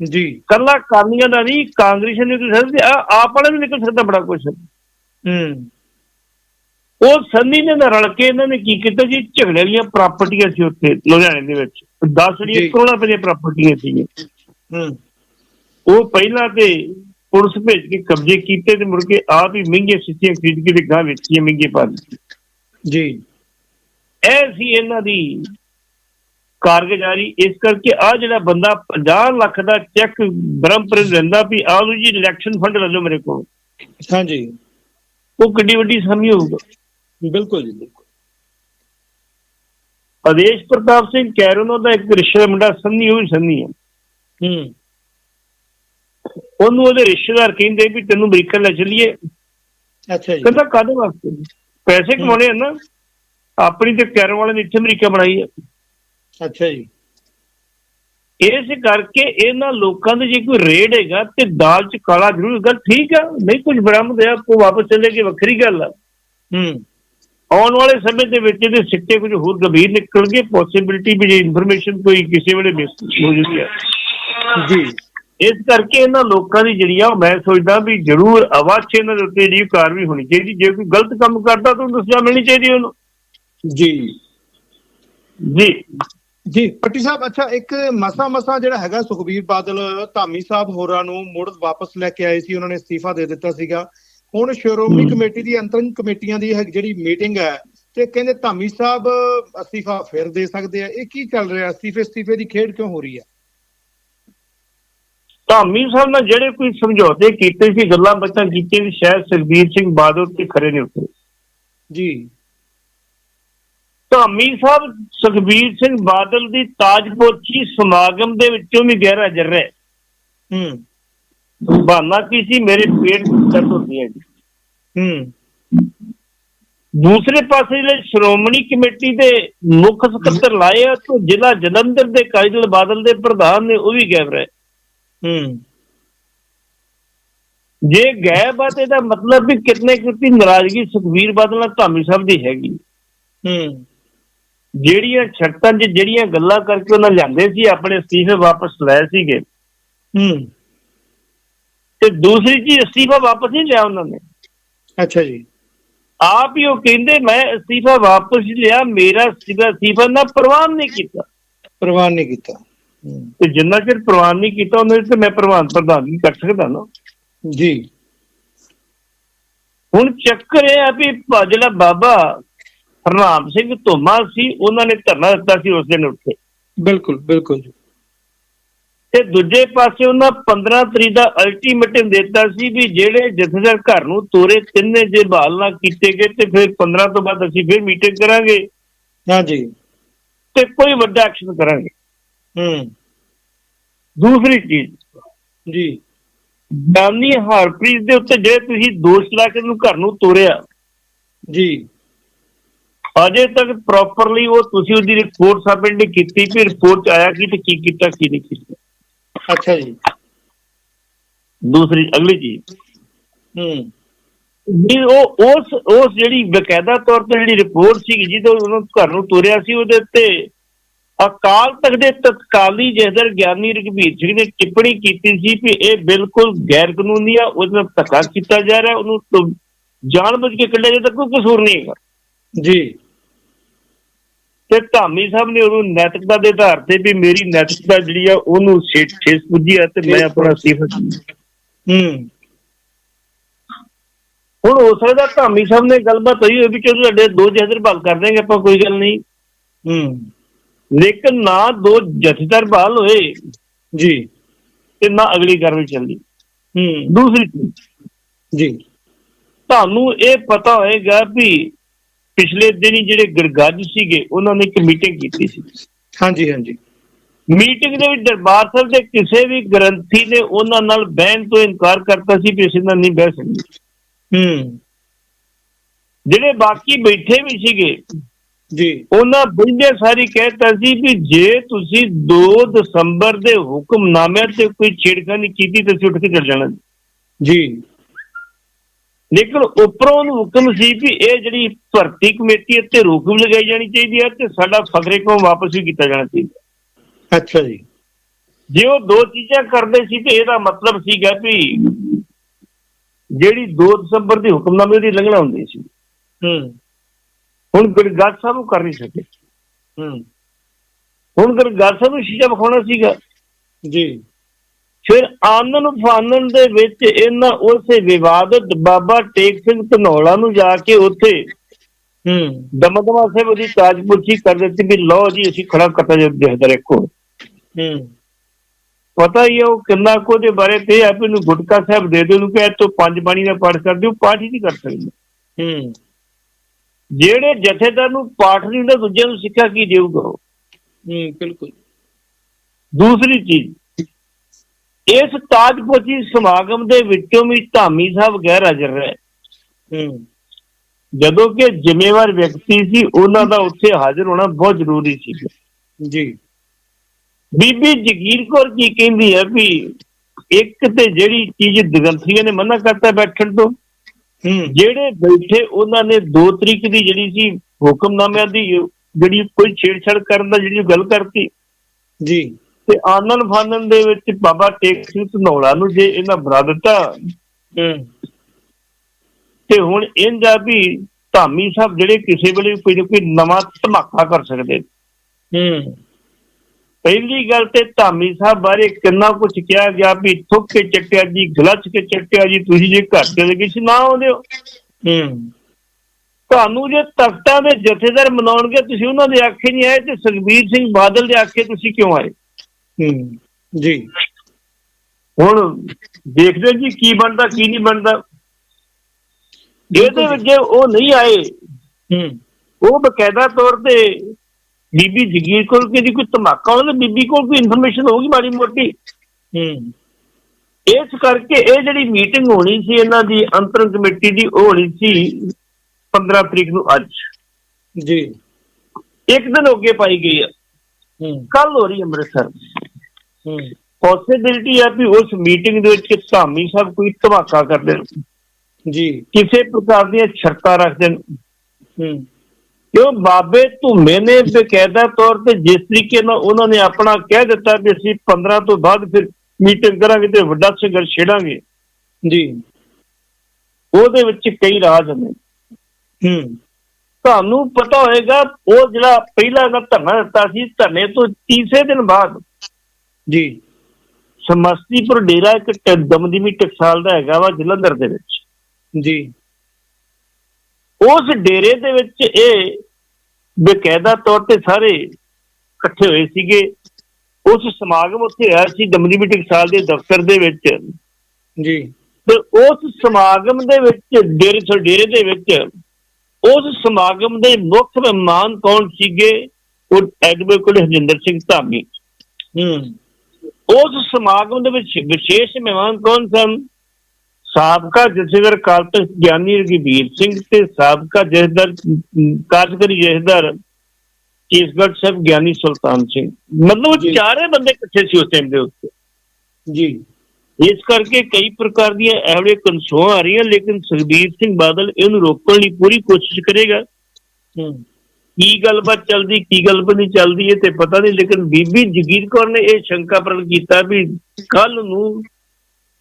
ਜੀ। ਕੱਲਾ ਕਾਲੀਆਂ ਦਾ ਨਹੀਂ ਕਾਂਗਰਸ ਨੇ ਨਿਕਲ ਸਕਦਾ ਆ- ਆਪ ਵਾਲੇ ਵੀ ਨਿਕਲ ਸਕਦਾ ਬੜਾ ਕੁਝ ਹੂੰ। ਉਹ ਸੰਨੀ ਨੇ ਨਾਲ ਰਲ ਕੇ ਇਹਨਾਂ ਨੇ ਕੀ ਕੀਤਾ ਜੀ ਝਗੜੇ ਵਾਲੀਆਂ ਪ੍ਰਾਪਰਟੀਆਂ ਸੀ ਉੱਥੇ ਲੁਧਿਆਣੇ ਦੇ ਵਿੱਚ। 10 ਜੀ। ਜਿਹੜੀਆਂ ਕਰੋੜਾਂ ਰੁਪਏ ਦੀਆਂ ਪ੍ਰਾਪਰਟੀਆਂ ਸੀਗੀਆਂ। ਹੂੰ। ਉਹ ਪਹਿਲਾਂ ਤੇ ਪੁਲਿਸ ਭੇਜ ਕੇ ਕਬਜ਼ੇ ਕੀਤੇ ਤੇ ਮੁੜ ਕੇ ਆਪ ਹੀ ਮਹਿੰਗੀਆਂ ਸਿੱਟੀਆਂ ਖਰੀਦ ਕੇ ਤੇ ਗਾਂ ਵੇਚੀਆਂ ਮਹਿੰਗੇ ਪਾ ਦਿੱਤੀਆਂ ਜੀ। ਇਹ ਸੀ ਇਹਨਾਂ ਦੀ ਕਾਰਗੁਜ਼ਾਰੀ। ਇਸ ਕਰਕੇ ਆ ਜਿਹੜਾ ਬੰਦਾ 50 ਲੱਖ ਦਾ ਚੈੱਕ ਬ੍ਰਹਮਪੁਰ ਲੈਂਦਾ ਵੀ ਆਹ ਲਓ ਜੀ ਇਲੈਕਸ਼ਨ ਫੰਡ ਲੈ ਲਓ ਮੇਰੇ ਕੋਲ। ਹਾਂਜੀ। ਉਹ ਕਿੱਡੀ ਵੱਡੀ ਸਮੀ ਹੋਊਗਾ। ਬਿਲਕੁਲ ਜੀ ਬਿਲਕੁਲ। ਆਦੇਸ਼ ਪ੍ਰਤਾਪ ਸਿੰਘ ਕੈਰੋਨੋ ਦਾ ਇੱਕ ਰਿਸ਼ਤੇ ਮੁੰਡਾ ਸੰਨੀ ਵੀ ਸੰਨੀ ਹੈ ਹੂੰ। ਉਹਨੂੰ ਉਹਦੇ ਰਿਸ਼ਤੇਦਾਰ ਕਹਿੰਦੇ ਵੀ ਤੈਨੂੰ ਅਮਰੀਕਾ ਲੈ ਚੱਲੀਏ। ਅੱਛਾ ਜੀ। ਕਹਿੰਦਾ ਕਾਹਦੇ ਵਾਸਤੇ? ਪੈਸੇ ਕਮਾਉਣੇ ਆ ਨਾ। ਆਪਣੀ ਤੇ ਕੈਰੋ ਵਾਲੇ ਨੇ ਇੱਥੇ ਅਮਰੀਕਾ ਬਣਾਈ ਹੈ ਅੱਛਾ ਜੀ। ਇਸ ਕਰਕੇ ਇਹਨਾਂ ਲੋਕਾਂ ਦੇ ਜੇ ਕੋਈ ਰੇਡ ਹੈਗਾ ਤੇ ਦਾਲ ਚ ਕਾਲਾ ਜ਼ਰੂਰ ਗੱਲ ਠੀਕ ਆ। ਨਹੀਂ ਕੁਝ ਬਰਾਮਦ ਹੈ ਕੋ ਵਾਪਸ ਚਲੇ ਕੇ ਵੱਖਰੀ ਗੱਲ ਆ। ਹੂੰ। ਆਉਣ ਵਾਲੇ ਸਮੇਂ ਦੇ ਵਿੱਚ ਇਹਦੇ ਸਿੱਟੇ ਕੁਝ ਹੋਰ ਗੰਭੀਰ ਨਿਕਲਣਗੇ। ਪੋਸਿਬਿਲਿਟੀ ਵੀ ਜੇ ਇਨਫੋਰਮੇਸ਼ਨ ਕੋਈ ਕਿਸੇ ਵੇਲੇ ਮਿਸ ਹੋ ਜਾਂਦੀ ਹੈ ਜੀ। ਇਸ ਕਰਕੇ ਇਹਨਾਂ ਲੋਕਾਂ ਦੀ ਜਿਹੜੀ ਆ ਮੈਂ ਸੋਚਦਾ ਵੀ ਜ਼ਰੂਰ ਅਵਾਚ ਇਹਨਾਂ ਦੇ ਉੱਤੇ ਜਿਹੜੀ ਕਾਰਵਾਈ ਹੋਣੀ ਚਾਹੀਦੀ ਜੇ ਕੋਈ ਗਲਤ ਕੰਮ ਕਰਦਾ ਤਾਂ ਉਹਨੂੰ ਸਜ਼ਾ ਮਿਲਣੀ ਚਾਹੀਦੀ ਉਹਨੂੰ। ਜੀ। ਜੀ। ਜੀ ਪੱਟੀ ਸਾਹਿਬ ਅੱਛਾ ਇੱਕ ਮਸਾ ਮਸਾ ਜਿਹੜਾ ਹੈਗਾ ਸੁਖਬੀਰ ਬਾਦਲ ਧਾਮੀ ਸਾਹਿਬ ਹੋਰਾਂ ਨੂੰ ਮੁੜ ਵਾਪਸ ਲੈ ਕੇ ਆਏ ਸੀ ਉਹਨਾਂ ਨੇ ਅਸਤੀਫਾ ਦੇ ਦਿੱਤਾ ਸੀਗਾ। ਹੁਣ ਸ਼੍ਰੋਮਣੀ। ਕਮੇਟੀ ਦੀ ਅੰਤਰਿਮ ਕਮੇਟੀਆਂ ਦੀ ਜਿਹੜੀ ਮੀਟਿੰਗ ਹੈ ਤੇ ਕਹਿੰਦੇ ਧਾਮੀ ਸਾਹਿਬ ਅਸਤੀਫਾ ਫਿਰ ਦੇ ਸਕਦੇ ਆ। ਇਹ ਕੀ ਚੱਲ ਰਿਹਾ? ਅਸਤੀਫੇ ਅਸਤੀਫੇ ਦੀ ਖੇਡ ਕਿਉਂ ਹੋ ਰਹੀ ਹੈ? ਧਾਮੀ ਸਾਹਿਬ ਨਾਲ ਜਿਹੜੇ ਕੋਈ ਸਮਝੌਤੇ ਕੀਤੇ ਸੀ ਗੱਲਾਂ ਬਾਤਾਂ ਕੀਤੀਆਂ ਸੀ ਸ਼ਾਇਦ ਸਰਬੀਰ ਸਿੰਘ ਬਾਦਲ ਤੇ ਖਰੇ ਨੇ ਉੱਤੇ ਜੀ। ਧਾਮੀ ਸਾਹਿਬ ਸੁਖਬੀਰ ਸਿੰਘ ਬਾਦਲ ਦੀ ਤਾਜਪੋਚੀ ਸਮਾਗਮ ਦੇ ਵਿੱਚੋਂ ਵੀ ਗੈਰ ਹਾਜ਼ਰ ਰਹੇ। ਹੂੰ। ਬਹਾਨਾ ਕੀ ਸੀ? ਮੇਰੇ ਪੇਟ ਦਰਦ ਹੁੰਦੀ ਹੈ ਜੀ। ਹੂੰ। ਦੂਸਰੇ ਪਾਸੇ ਜਿਹੜੇ ਸ਼੍ਰੋਮਣੀ ਕਮੇਟੀ ਦੇ ਮੁੱਖ ਸਕੱਤਰ ਲਾਏ ਆ ਤੋਂ ਜ਼ਿਲ੍ਹਾ ਜਲੰਧਰ ਦੇ ਕਾਇਦਲ ਬਾਦਲ ਦੇ ਪ੍ਰਧਾਨ ਨੇ ਉਹ ਵੀ ਗਾਇਬ ਰਹੇ ਹੂੰ। ਜੇ ਗਾਇਬ ਆ ਤੇ ਇਹਦਾ ਮਤਲਬ ਵੀ ਕਿਤਨੇ ਕਿਤੇ ਨਾਰਾਜ਼ਗੀ ਸੁਖਬੀਰ ਬਾਦਲ ਨਾਲ ਧਾਮੀ ਸਾਹਿਬ ਦੀ ਹੈਗੀ। ਹੂੰ। ਜਿਹੜੀਆਂ ਸ਼ਰਤਾਂ 'ਚ ਜਿਹੜੀਆਂ ਗੱਲਾਂ ਕਰਕੇ ਉਹਨਾਂ ਲਿਆਂਦੇ ਸੀ ਆਪਣੇ ਅਸਤੀਫੇ ਵਾਪਸ ਲਏ ਸੀਗੇ। ਹੂੰ। ਤੇ ਦੂਸਰੀ ਚੀਜ਼ ਅਸਤੀਫਾ ਵਾਪਸ ਨਹੀਂ ਲਿਆ ਉਹਨਾਂ ਨੇ। ਅੱਛਾ ਜੀ। ਆਪ ਹੀ ਉਹ ਕਹਿੰਦੇ ਮੈਂ ਅਸਤੀਫਾ ਵਾਪਸ ਲਿਆ ਮੇਰਾ ਅਸਤੀਫਾ ਅਸਤੀਫਾ ਨਾ ਪ੍ਰਵਾਨ ਨਹੀਂ ਕੀਤਾ। ਪ੍ਰਵਾਨ ਨਹੀਂ ਕੀਤਾ। ਤੇ ਜਿੰਨਾ ਚਿਰ ਪ੍ਰਵਾਨ ਨਹੀਂ ਕੀਤਾ ਉਹਨਾਂ ਤੇ ਮੈਂ ਪ੍ਰਵਾਨ ਪ੍ਰਧਾਨਗੀ ਕਰ ਸਕਦਾ ਨਾ। ਜੀ। ਹੁਣ ਚੱਕਰ ਇਹ ਆ ਵੀ ਜਿਹੜਾ ਬਾਬਾ ਹਰਨਾਮ ਸਿੰਘ ਧੋਮਾ ਸੀ ਉਹਨਾਂ ਨੇ ਧਰਨਾ ਦਿੱਤਾ ਸੀ ਉਸ ਦਿਨ ਉੱਥੇ। ਬਿਲਕੁਲ ਬਿਲਕੁਲ ਤੇ ਦੂਜੇ ਪਾਸੇ ਉਹਨਾਂ 15 ਤਰੀਕ ਦਾ ਅਲਟੀਮੇਟਮ ਦਿੱਤਾ ਸੀ ਵੀ ਜਿਹੜੇ ਜਥੇਦਾਰ ਘਰ ਨੂੰ ਤੋਰੇ ਤਿੰਨੇ ਜੇ ਬਹਾਲ ਨਾ ਕੀਤੇ ਗਏ ਤੇ ਫਿਰ 15 ਤੋਂ ਬਾਅਦ ਅਸੀਂ ਫਿਰ ਮੀਟਿੰਗ ਕਰਾਂਗੇ। ਹਾਂਜੀ ਤੇ ਕੋਈ ਵੱਡਾ ਐਕਸ਼ਨ ਕਰਾਂਗੇ। ਹੂੰ। ਦੂਸਰੀ ਚੀਜ਼। ਜੀ। ਦਾਨੀ ਹਰਪ੍ਰੀਤ ਦੇ ਉੱਤੇ ਜਿਹੜੇ ਤੁਸੀਂ ਦੋਸ਼ ਲਾ ਕੇ ਉਹਨੂੰ ਘਰ ਨੂੰ ਤੋਰਿਆ। ਜੀ। ਅਜੇ ਤੱਕ ਪ੍ਰੋਪਰਲੀ ਉਹ ਤੁਸੀਂ ਉਹਦੀ ਰਿਪੋਰਟ ਸਬਮਿਟ ਨਹੀਂ ਕੀਤੀ ਵੀ ਰਿਪੋਰਟ 'ਚ ਆਇਆ ਕੀ ਤੇ ਕੀ ਕੀਤਾ ਕੀ ਨਹੀਂ ਕੀਤਾ। ਅੱਛਾ ਜੀ। ਦੂਸਰੀ ਅਗਲੀ ਚੀਜ਼। ਹੂੰ। ਵੀ ਉਹ ਉਸ ਉਸ ਜਿਹੜੀ ਬਕਾਇਦਾ ਤੌਰ ਤੇ ਜਿਹੜੀ ਰਿਪੋਰਟ ਸੀ ਜਿਹਦੇ ਉਹਨੂੰ ਘਰ ਨੂੰ ਤੋਰਿਆ ਸੀ ਉਹਦੇ ਉੱਤੇ ਅਕਾਲ ਤਖਤ ਦੇ ਤਤਕਾਲੀ ਜਹਦਰ ਗਿਆਨੀ ਰਘਬੀਰ ਸਿੰਘ ਨੇ ਟਿੱਪਣੀ ਕੀਤੀ ਸੀ ਕਿ ਇਹ ਬਿਲਕੁਲ ਗੈਰ ਕਾਨੂੰਨੀ ਆ ਉਹਦੇ ਨਾਲ ਧੱਕਾ ਕੀਤਾ ਜਾ ਰਿਹਾ ਉਹਨੂੰ ਜਾਣਬੁੱਝ ਕੇ ਕੱਢਿਆ ਜੇ ਤਾਂ ਕੋਈ ਕਸੂਰ ਨਹੀਂ ਹੈਗਾ। ਜੀ। ਤੇ ਧਾਮੀ ਸਾਹਿਬ ਨੇ ਉਹਨੂੰ ਨੈਤਿਕਤਾ ਦੇ ਆਧਾਰ ਤੇ ਵੀ ਮੇਰੀ ਨੈਤਿਕਤਾ ਜਿਹੜੀ ਆ ਉਹਨੂੰ ਠੇਸ ਠੇਸ ਪੁੱਜੀ ਆ ਤੇ ਮੈਂ ਆਪਣਾ ਅਸਤੀਫਾ ਹੂੰ। ਹੁਣ ਹੋ ਸਕਦਾ ਧਾਮੀ ਸਾਹਿਬ ਨੇ ਗੱਲਬਾਤ ਹੋਈ ਹੋਈ ਵੀ ਚਲੋ ਤੁਹਾਡੇ ਦੋ ਜਥੇਦਾਰ ਬਹਾਲ ਕਰ ਦੇਂਗੇ ਆਪਾਂ ਕੋਈ ਗੱਲ ਨਹੀਂ। ਹੂੰ। ਲੇਕਿਨ ਨਾ ਦੋ ਜਥੇਦਾਰ ਬਹਾਲ ਹੋਏ। ਜੀ। ਤੇ ਨਾ ਅਗਲੀ ਕਾਰਵਾਈ ਚੱਲਦੀ। ਹੂੰ। ਦੂਸਰੀ ਜੀ। ਤੁਹਾਨੂੰ ਇਹ ਪਤਾ ਹੋਏਗਾ ਵੀ ਪਿਛਲੇ ਦਿਨੀ ਜਿਹੜੇ ਗਰਗੱਜ ਸੀਗੇ ਉਹਨਾਂ ਨੇ ਇੱਕ ਮੀਟਿੰਗ ਕੀਤੀ ਸੀ। ਹਾਂਜੀ ਹਾਂਜੀ। ਮੀਟਿੰਗ ਦੇ ਵਿੱਚ ਦਰਬਾਰ ਸਾਹਿਬ ਦੇ ਕਿਸੇ ਵੀ ਗ੍ਰੰਥੀ ਨੇ ਉਹਨਾਂ ਨਾਲ ਬਹਿਣ ਤੋਂ ਇਨਕਾਰ ਕਰਤਾ ਸੀ ਵੀ ਅਸੀਂ ਨਾਲ ਨਹੀਂ ਬਹਿ ਸਕਦੇ। ਹੂੰ। ਜਿਹੜੇ ਬਾਕੀ ਬੈਠੇ ਵੀ ਸੀਗੇ ਜੀ। ਉਹਨਾਂ ਬੰਦੇ ਸਾਰੀ ਕਹਿਤਾ ਸੀ ਵੀ ਜੇ ਤੁਸੀਂ 2 ਦਸੰਬਰ ਦੇ ਹੁਕਮਨਾਮੇ ਤੇ ਕੋਈ ਛੇੜਖਾਨੀ ਕੀਤੀ ਤਾਂ ਅਸੀਂ ਉੱਠ ਕੇ ਚੱਲ ਜਾਣਾ। ਜੀ। ਲੇਕਿਨ ਉੱਪਰੋਂ ਉਹਨੂੰ ਹੁਕਮ ਸੀ ਵੀ ਇਹ ਜਿਹੜੀ ਭਰਤੀ ਕਮੇਟੀ ਇੱਥੇ ਰੋਕ ਵੀ ਲਗਾਈ ਜਾਣੀ ਚਾਹੀਦੀ ਹੈ ਤੇ ਸਾਡਾ ਫਕਰੇ ਕੋਲ ਵਾਪਸ ਵੀ ਕੀਤਾ ਜਾਣਾ ਚਾਹੀਦਾ। ਅੱਛਾ ਜੀ। ਜੇ ਉਹ ਦੋ ਚੀਜ਼ਾਂ ਕਰਦੇ ਸੀ ਤੇ ਇਹਦਾ ਮਤਲਬ ਸੀਗਾ ਵੀ ਜਿਹੜੀ 2 ਦਸੰਬਰ ਦੀ ਹੁਕਮਨਾਮੇ ਦੀ ਲੰਘਣਾ ਹੁੰਦੀ ਸੀ। ਹੂੰ। ਹੁਣ ਗੁਰਗੱਜ ਸਾਹਿਬ ਉਹ ਕਰ ਨਹੀਂ ਸਕੇ ਹੂੰ। ਹੁਣ ਗੁਰਗੱਜ ਸਾਹਿਬ ਨੂੰ ਸ਼ੀਸ਼ਾ ਵਿਖਾਉਣਾ ਸੀਗਾ। ਜੀ। ਫਿਰ ਆਨੰਦ ਫਾਨਨ ਦੇ ਵਿੱਚ ਇਹਨਾਂ ਉਸੇ ਵਿਵਾਦਤ ਬਾਬਾ ਟੇਕ ਸਿੰਘ ਧਨੌਲਾ ਨੂੰ ਜਾ ਕੇ ਉੱਥੇ ਹੂੰ। ਦਮਦਮਾ ਸਾਹਿਬ ਦੀ ਤਾਜਪੁਰਸ਼ੀ ਕਰ ਦਿੱਤੀ ਵੀ ਲਓ ਜੀ ਅਸੀਂ ਖੜਾ ਕਰਤਾ ਜੇ ਦੇਖਦੇ ਰੱਖੋ। ਹੂੰ। ਪਤਾ ਹੀ ਹੈ ਉਹ ਕਿੰਨਾ ਕੋ ਦੇ ਬਾਰੇ ਤੇ ਆਪ ਨੂੰ ਗੁਟਕਾ ਸਾਹਿਬ ਦੇ ਦਿਓ ਨੂੰ ਕਹੇ ਤੋ ਪੰਜ ਬਾਣੀ ਦਾ ਪਾਠ ਕਰ ਦਿਓ ਪਾਠ ਹੀ ਨਹੀਂ ਕਰ ਸਕਦੇ। ਹੂੰ। ਜਿਹੜੇ ਜਥੇਦਾਰ ਨੂੰ ਪਾਠ ਨਹੀਂ ਹੁੰਦਾ ਦੂਜਿਆਂ ਨੂੰ ਸਿੱਖਿਆ ਕੀ ਦੇਊਗਾ? ਹੂੰ ਬਿਲਕੁਲ। ਦੂਸਰੀ ਚੀਜ਼ ਇਸ ਤਾਜਪੁਰਸ਼ੀ ਸਮਾਗਮ ਦੇ ਵਿੱਚੋਂ ਵੀ ਧਾਮੀ ਸਾਹਿਬ ਗੈਰ ਹਾਜ਼ਰ ਰਹੇ। ਹੂੰ। ਜਦੋਂ ਕਿ ਜ਼ਿੰਮੇਵਾਰ ਵਿਅਕਤੀ ਸੀ ਉਹਨਾਂ ਦਾ ਉੱਥੇ ਹਾਜ਼ਰ ਹੋਣਾ ਬਹੁਤ ਜ਼ਰੂਰੀ ਸੀ। ਜੀ। ਬੀਬੀ ਜਗੀਰ ਕੌਰ ਕੀ ਕਹਿੰਦੀ ਹੈ ਵੀ ਇੱਕ ਤੇ ਜਿਹੜੀ ਚੀਜ਼ ਦਿਗੰਥੀਆਂ ਨੇ ਮਨਾ ਕਰਤਾ ਬੈਠਣ ਤੋਂ ਜਿਹੜੇ ਬੈਠੇ ਉਹਨਾਂ ਨੇ 2 ਤਰੀਕ ਦੀ ਜਿਹੜੀ ਸੀ ਹੁਕਮਨਾਮਿਆਂ ਦੀ ਜਿਹੜੀ ਕੋਈ ਛੇੜਛਾੜ ਕਰਨ ਦਾ ਜਿਹੜੀ ਗੱਲ ਕਰਤੀ। ਜੀ। ਤੇ ਆਨੰਦ ਫਾਨਨ ਦੇ ਵਿੱਚ ਬਾਬਾ ਟੇਕ ਸਿੰਘ ਧਨੌਲਾ ਨੂੰ ਜੇ ਇਹਨਾਂ ਬਣਾ ਦਿੱਤਾ ਤੇ ਹੁਣ ਇੰਜਾ ਵੀ ਧਾਮੀ ਸਾਹਿਬ ਜਿਹੜੇ ਕਿਸੇ ਵੇਲੇ ਕੋਈ ਕੋਈ ਨਵਾਂ ਧਮਾਕਾ ਕਰ ਸਕਦੇ। ਹੂੰ। ਪਹਿਲੀ ਗੱਲ ਤੇ ਧਾਮੀ ਸਾਹਿਬ ਬਾਰੇ ਕਿੰਨਾ ਕੁਝ ਕਿਹਾ ਗਿਆ ਵੀ ਥੁੱਕ ਕੇ ਚੱਟਿਆ ਜੀ ਗਲਚ ਕੇ ਚੱਟਿਆ ਜੀ ਤੁਸੀਂ ਜੇ ਘਰ ਤੇ ਲੱਗੇ ਸੀ ਨਾ ਆਉਂਦੇ ਹੋ। ਹੂੰ। ਤੁਹਾਨੂੰ ਜੇ ਤਖਤਾਂ ਦੇ ਜਥੇਦਾਰ ਮਨਾਉਣਗੇ ਤੁਸੀਂ ਉਹਨਾਂ ਦੇ ਆਖੇ ਨਹੀਂ ਆਏ ਤੇ ਸੁਖਬੀਰ ਸਿੰਘ ਬਾਦਲ ਦੇ ਆਖੇ ਤੁਸੀਂ ਕਿਉਂ ਆਏ? ਹੂੰ ਜੀ। ਹੁਣ ਦੇਖਦੇ ਜੀ ਕੀ ਬਣਦਾ ਕੀ ਨਹੀਂ ਬਣਦਾ। ਇਹਦੇ ਵਿੱਚ ਜੇ ਉਹ ਨਹੀਂ ਆਏ। ਹੂੰ। ਉਹ ਬਕਾਇਦਾ ਤੌਰ ਤੇ ਬੀਬੀ ਜਗੀਰ ਕੋਲ ਕਿਹਦੀ ਕੋਈ ਧਮਾਕਾ ਹੋਣਾ ਤੇ ਬੀਬੀ ਕੋਲ ਕੋਈ ਇਨਫੋਰਮੇਸ਼ਨ ਹੋਊਗੀ ਮਾੜੀ ਮੋਟੀ। ਹੂੰ। ਇਸ ਕਰਕੇ ਇਹ ਜਿਹੜੀ ਮੀਟਿੰਗ ਹੋਣੀ ਸੀ ਇਹਨਾਂ ਦੀ ਅੰਤਰੰਗ ਕਮੇਟੀ ਦੀ ਉਹ ਹੋਣੀ ਸੀ 15 ਤਰੀਕ ਨੂੰ ਅੱਜ। ਜੀ। ਇੱਕ ਦਿਨ ਅੱਗੇ ਪਾਈ ਗਈ ਹੈ ਹੂੰ। ਕੱਲ ਹੋ ਰਹੀ ਅੰਮ੍ਰਿਤਸਰ। ਹੂੰ। ਪੋਸਿਬਿਲਿਟੀ ਹੈ ਵੀ ਉਸ ਮੀਟਿੰਗ ਦੇ ਵਿੱਚ ਧਾਮੀ ਸਾਹਿਬ ਕੋਈ ਧਮਾਕਾ ਕਰ ਦੇਣ। ਜੀ। ਕਿਸੇ ਪ੍ਰਕਾਰ ਦੀਆਂ ਸ਼ਰਤਾਂ ਰੱਖ ਦੇਣ। ਹੂੰ। ਕਿਉਂ ਬਾਬੇ ਧੁੰਮੇ ਨੇ ਬਕਾਇਦਾ ਤੌਰ ਤੇ ਜਿਸ ਤਰੀਕੇ ਨਾਲ ਉਹਨਾਂ ਨੇ ਆਪਣਾ ਕਹਿ ਦਿੱਤਾ ਵੀ ਅਸੀਂ 15 ਤੋਂ ਬਾਅਦ ਫਿਰ ਮੀਟਿੰਗ ਕਰਾਂਗੇ ਤੇ ਵੱਡਾ ਸੰਘਰਸ਼ ਛੇੜਾਂਗੇ। ਜੀ। ਉਹਦੇ ਵਿੱਚ ਕਈ ਰਾਜ ਨੇ। ਹੂੰ। ਤੁਹਾਨੂੰ ਪਤਾ ਹੋਏਗਾ ਉਹ ਜਿਹੜਾ ਪਹਿਲਾ ਦਾ ਧਰਨਾ ਦਿੱਤਾ ਸੀ ਧਰਨੇ ਤੋਂ ਤੀਸਰੇ ਦਿਨ ਬਾਅਦ ਜੀ। ਸਮਸਤੀਪੁਰ ਡੇਰਾ ਇੱਕ ਦਮਦਮੀ ਟਕਸਾਲ ਦਾ ਹੈਗਾ ਵਾ ਜਲੰਧਰ ਦੇ ਵਿੱਚ। ਜੀ। ਉਸ ਡੇਰੇ ਦੇ ਵਿੱਚ ਇਹ ਬਕਾਇਦਾ ਤੌਰ ਤੇ ਸਾਰੇ ਇਕੱਠੇ ਹੋਏ ਸੀਗੇ। ਉਸ ਸਮਾਗਮ ਉੱਥੇ ਹੋਇਆ ਸੀ ਦਮਦਮੀ ਟਕਸਾਲ ਦੇ ਦਫ਼ਤਰ ਦੇ ਵਿੱਚ। ਜੀ। ਤੇ ਉਸ ਸਮਾਗਮ ਦੇ ਵਿੱਚ ਡੇਰੇ ਸੋ ਡੇਰੇ ਦੇ ਵਿੱਚ ਉਸ ਸਮਾਗਮ ਦੇ ਮੁੱਖ ਮਹਿਮਾਨ ਕੌਣ ਸੀਗੇ? ਉਹ ਐਡਵੋਕੇਟ ਹਰਜਿੰਦਰ ਸਿੰਘ ਧਾਮੀ। ਹੂੰ। ਉਸ ਸਮਾਗਮ ਦੇ ਵਿੱਚ ਵਿਸ਼ੇਸ਼ ਮਹਿਮਾਨ ਕੌਣ ਸਨ? ਸਾਬਕਾ ਜਥੇਦਾਰ ਤਖਤ ਗਿਆਨੀ ਰਘਬੀਰ ਸਿੰਘ ਤੇ ਸਾਬਕਾ ਜਥੇਦਾਰ ਕਾਰਜਕਾਰੀ ਜਥੇਦਾਰ ਕੇਸਗੜ੍ਹ ਸਾਹਿਬ ਗਿਆਨੀ ਸੁਲਤਾਨ ਸਿੰਘ। ਮਤਲਬ। ਚਾਰੇ ਬੰਦੇ ਇਕੱਠੇ ਸੀ ਉਸ ਟਾਈਮ ਦੇ ਉੱਤੇ। ਜੀ। ਇਸ ਕਰਕੇ ਕਈ ਪ੍ਰਕਾਰ ਦੀਆਂ ਐਵੜੇ ਕਨਸੋਆਂ ਆ ਰਹੀਆਂ ਲੇਕਿਨ ਸੁਖਬੀਰ ਸਿੰਘ ਬਾਦਲ ਇਹਨੂੰ ਰੋਕਣ ਲਈ ਪੂਰੀ ਕੋਸ਼ਿਸ਼ ਕਰੇਗਾ। ਕੀ ਗੱਲਬਾਤ ਚੱਲਦੀ ਕੀ ਗੱਲਬਾਤ ਨਹੀਂ ਚੱਲਦੀ ਇਹ ਤੇ ਪਤਾ ਨਹੀਂ ਲੇਕਿਨ ਬੀਬੀ ਜਗੀਰ ਕੌਰ ਨੇ ਇਹ ਸ਼ੰਕਾ ਪ੍ਰਗਟ ਕੀਤਾ ਵੀ ਕੱਲ ਨੂੰ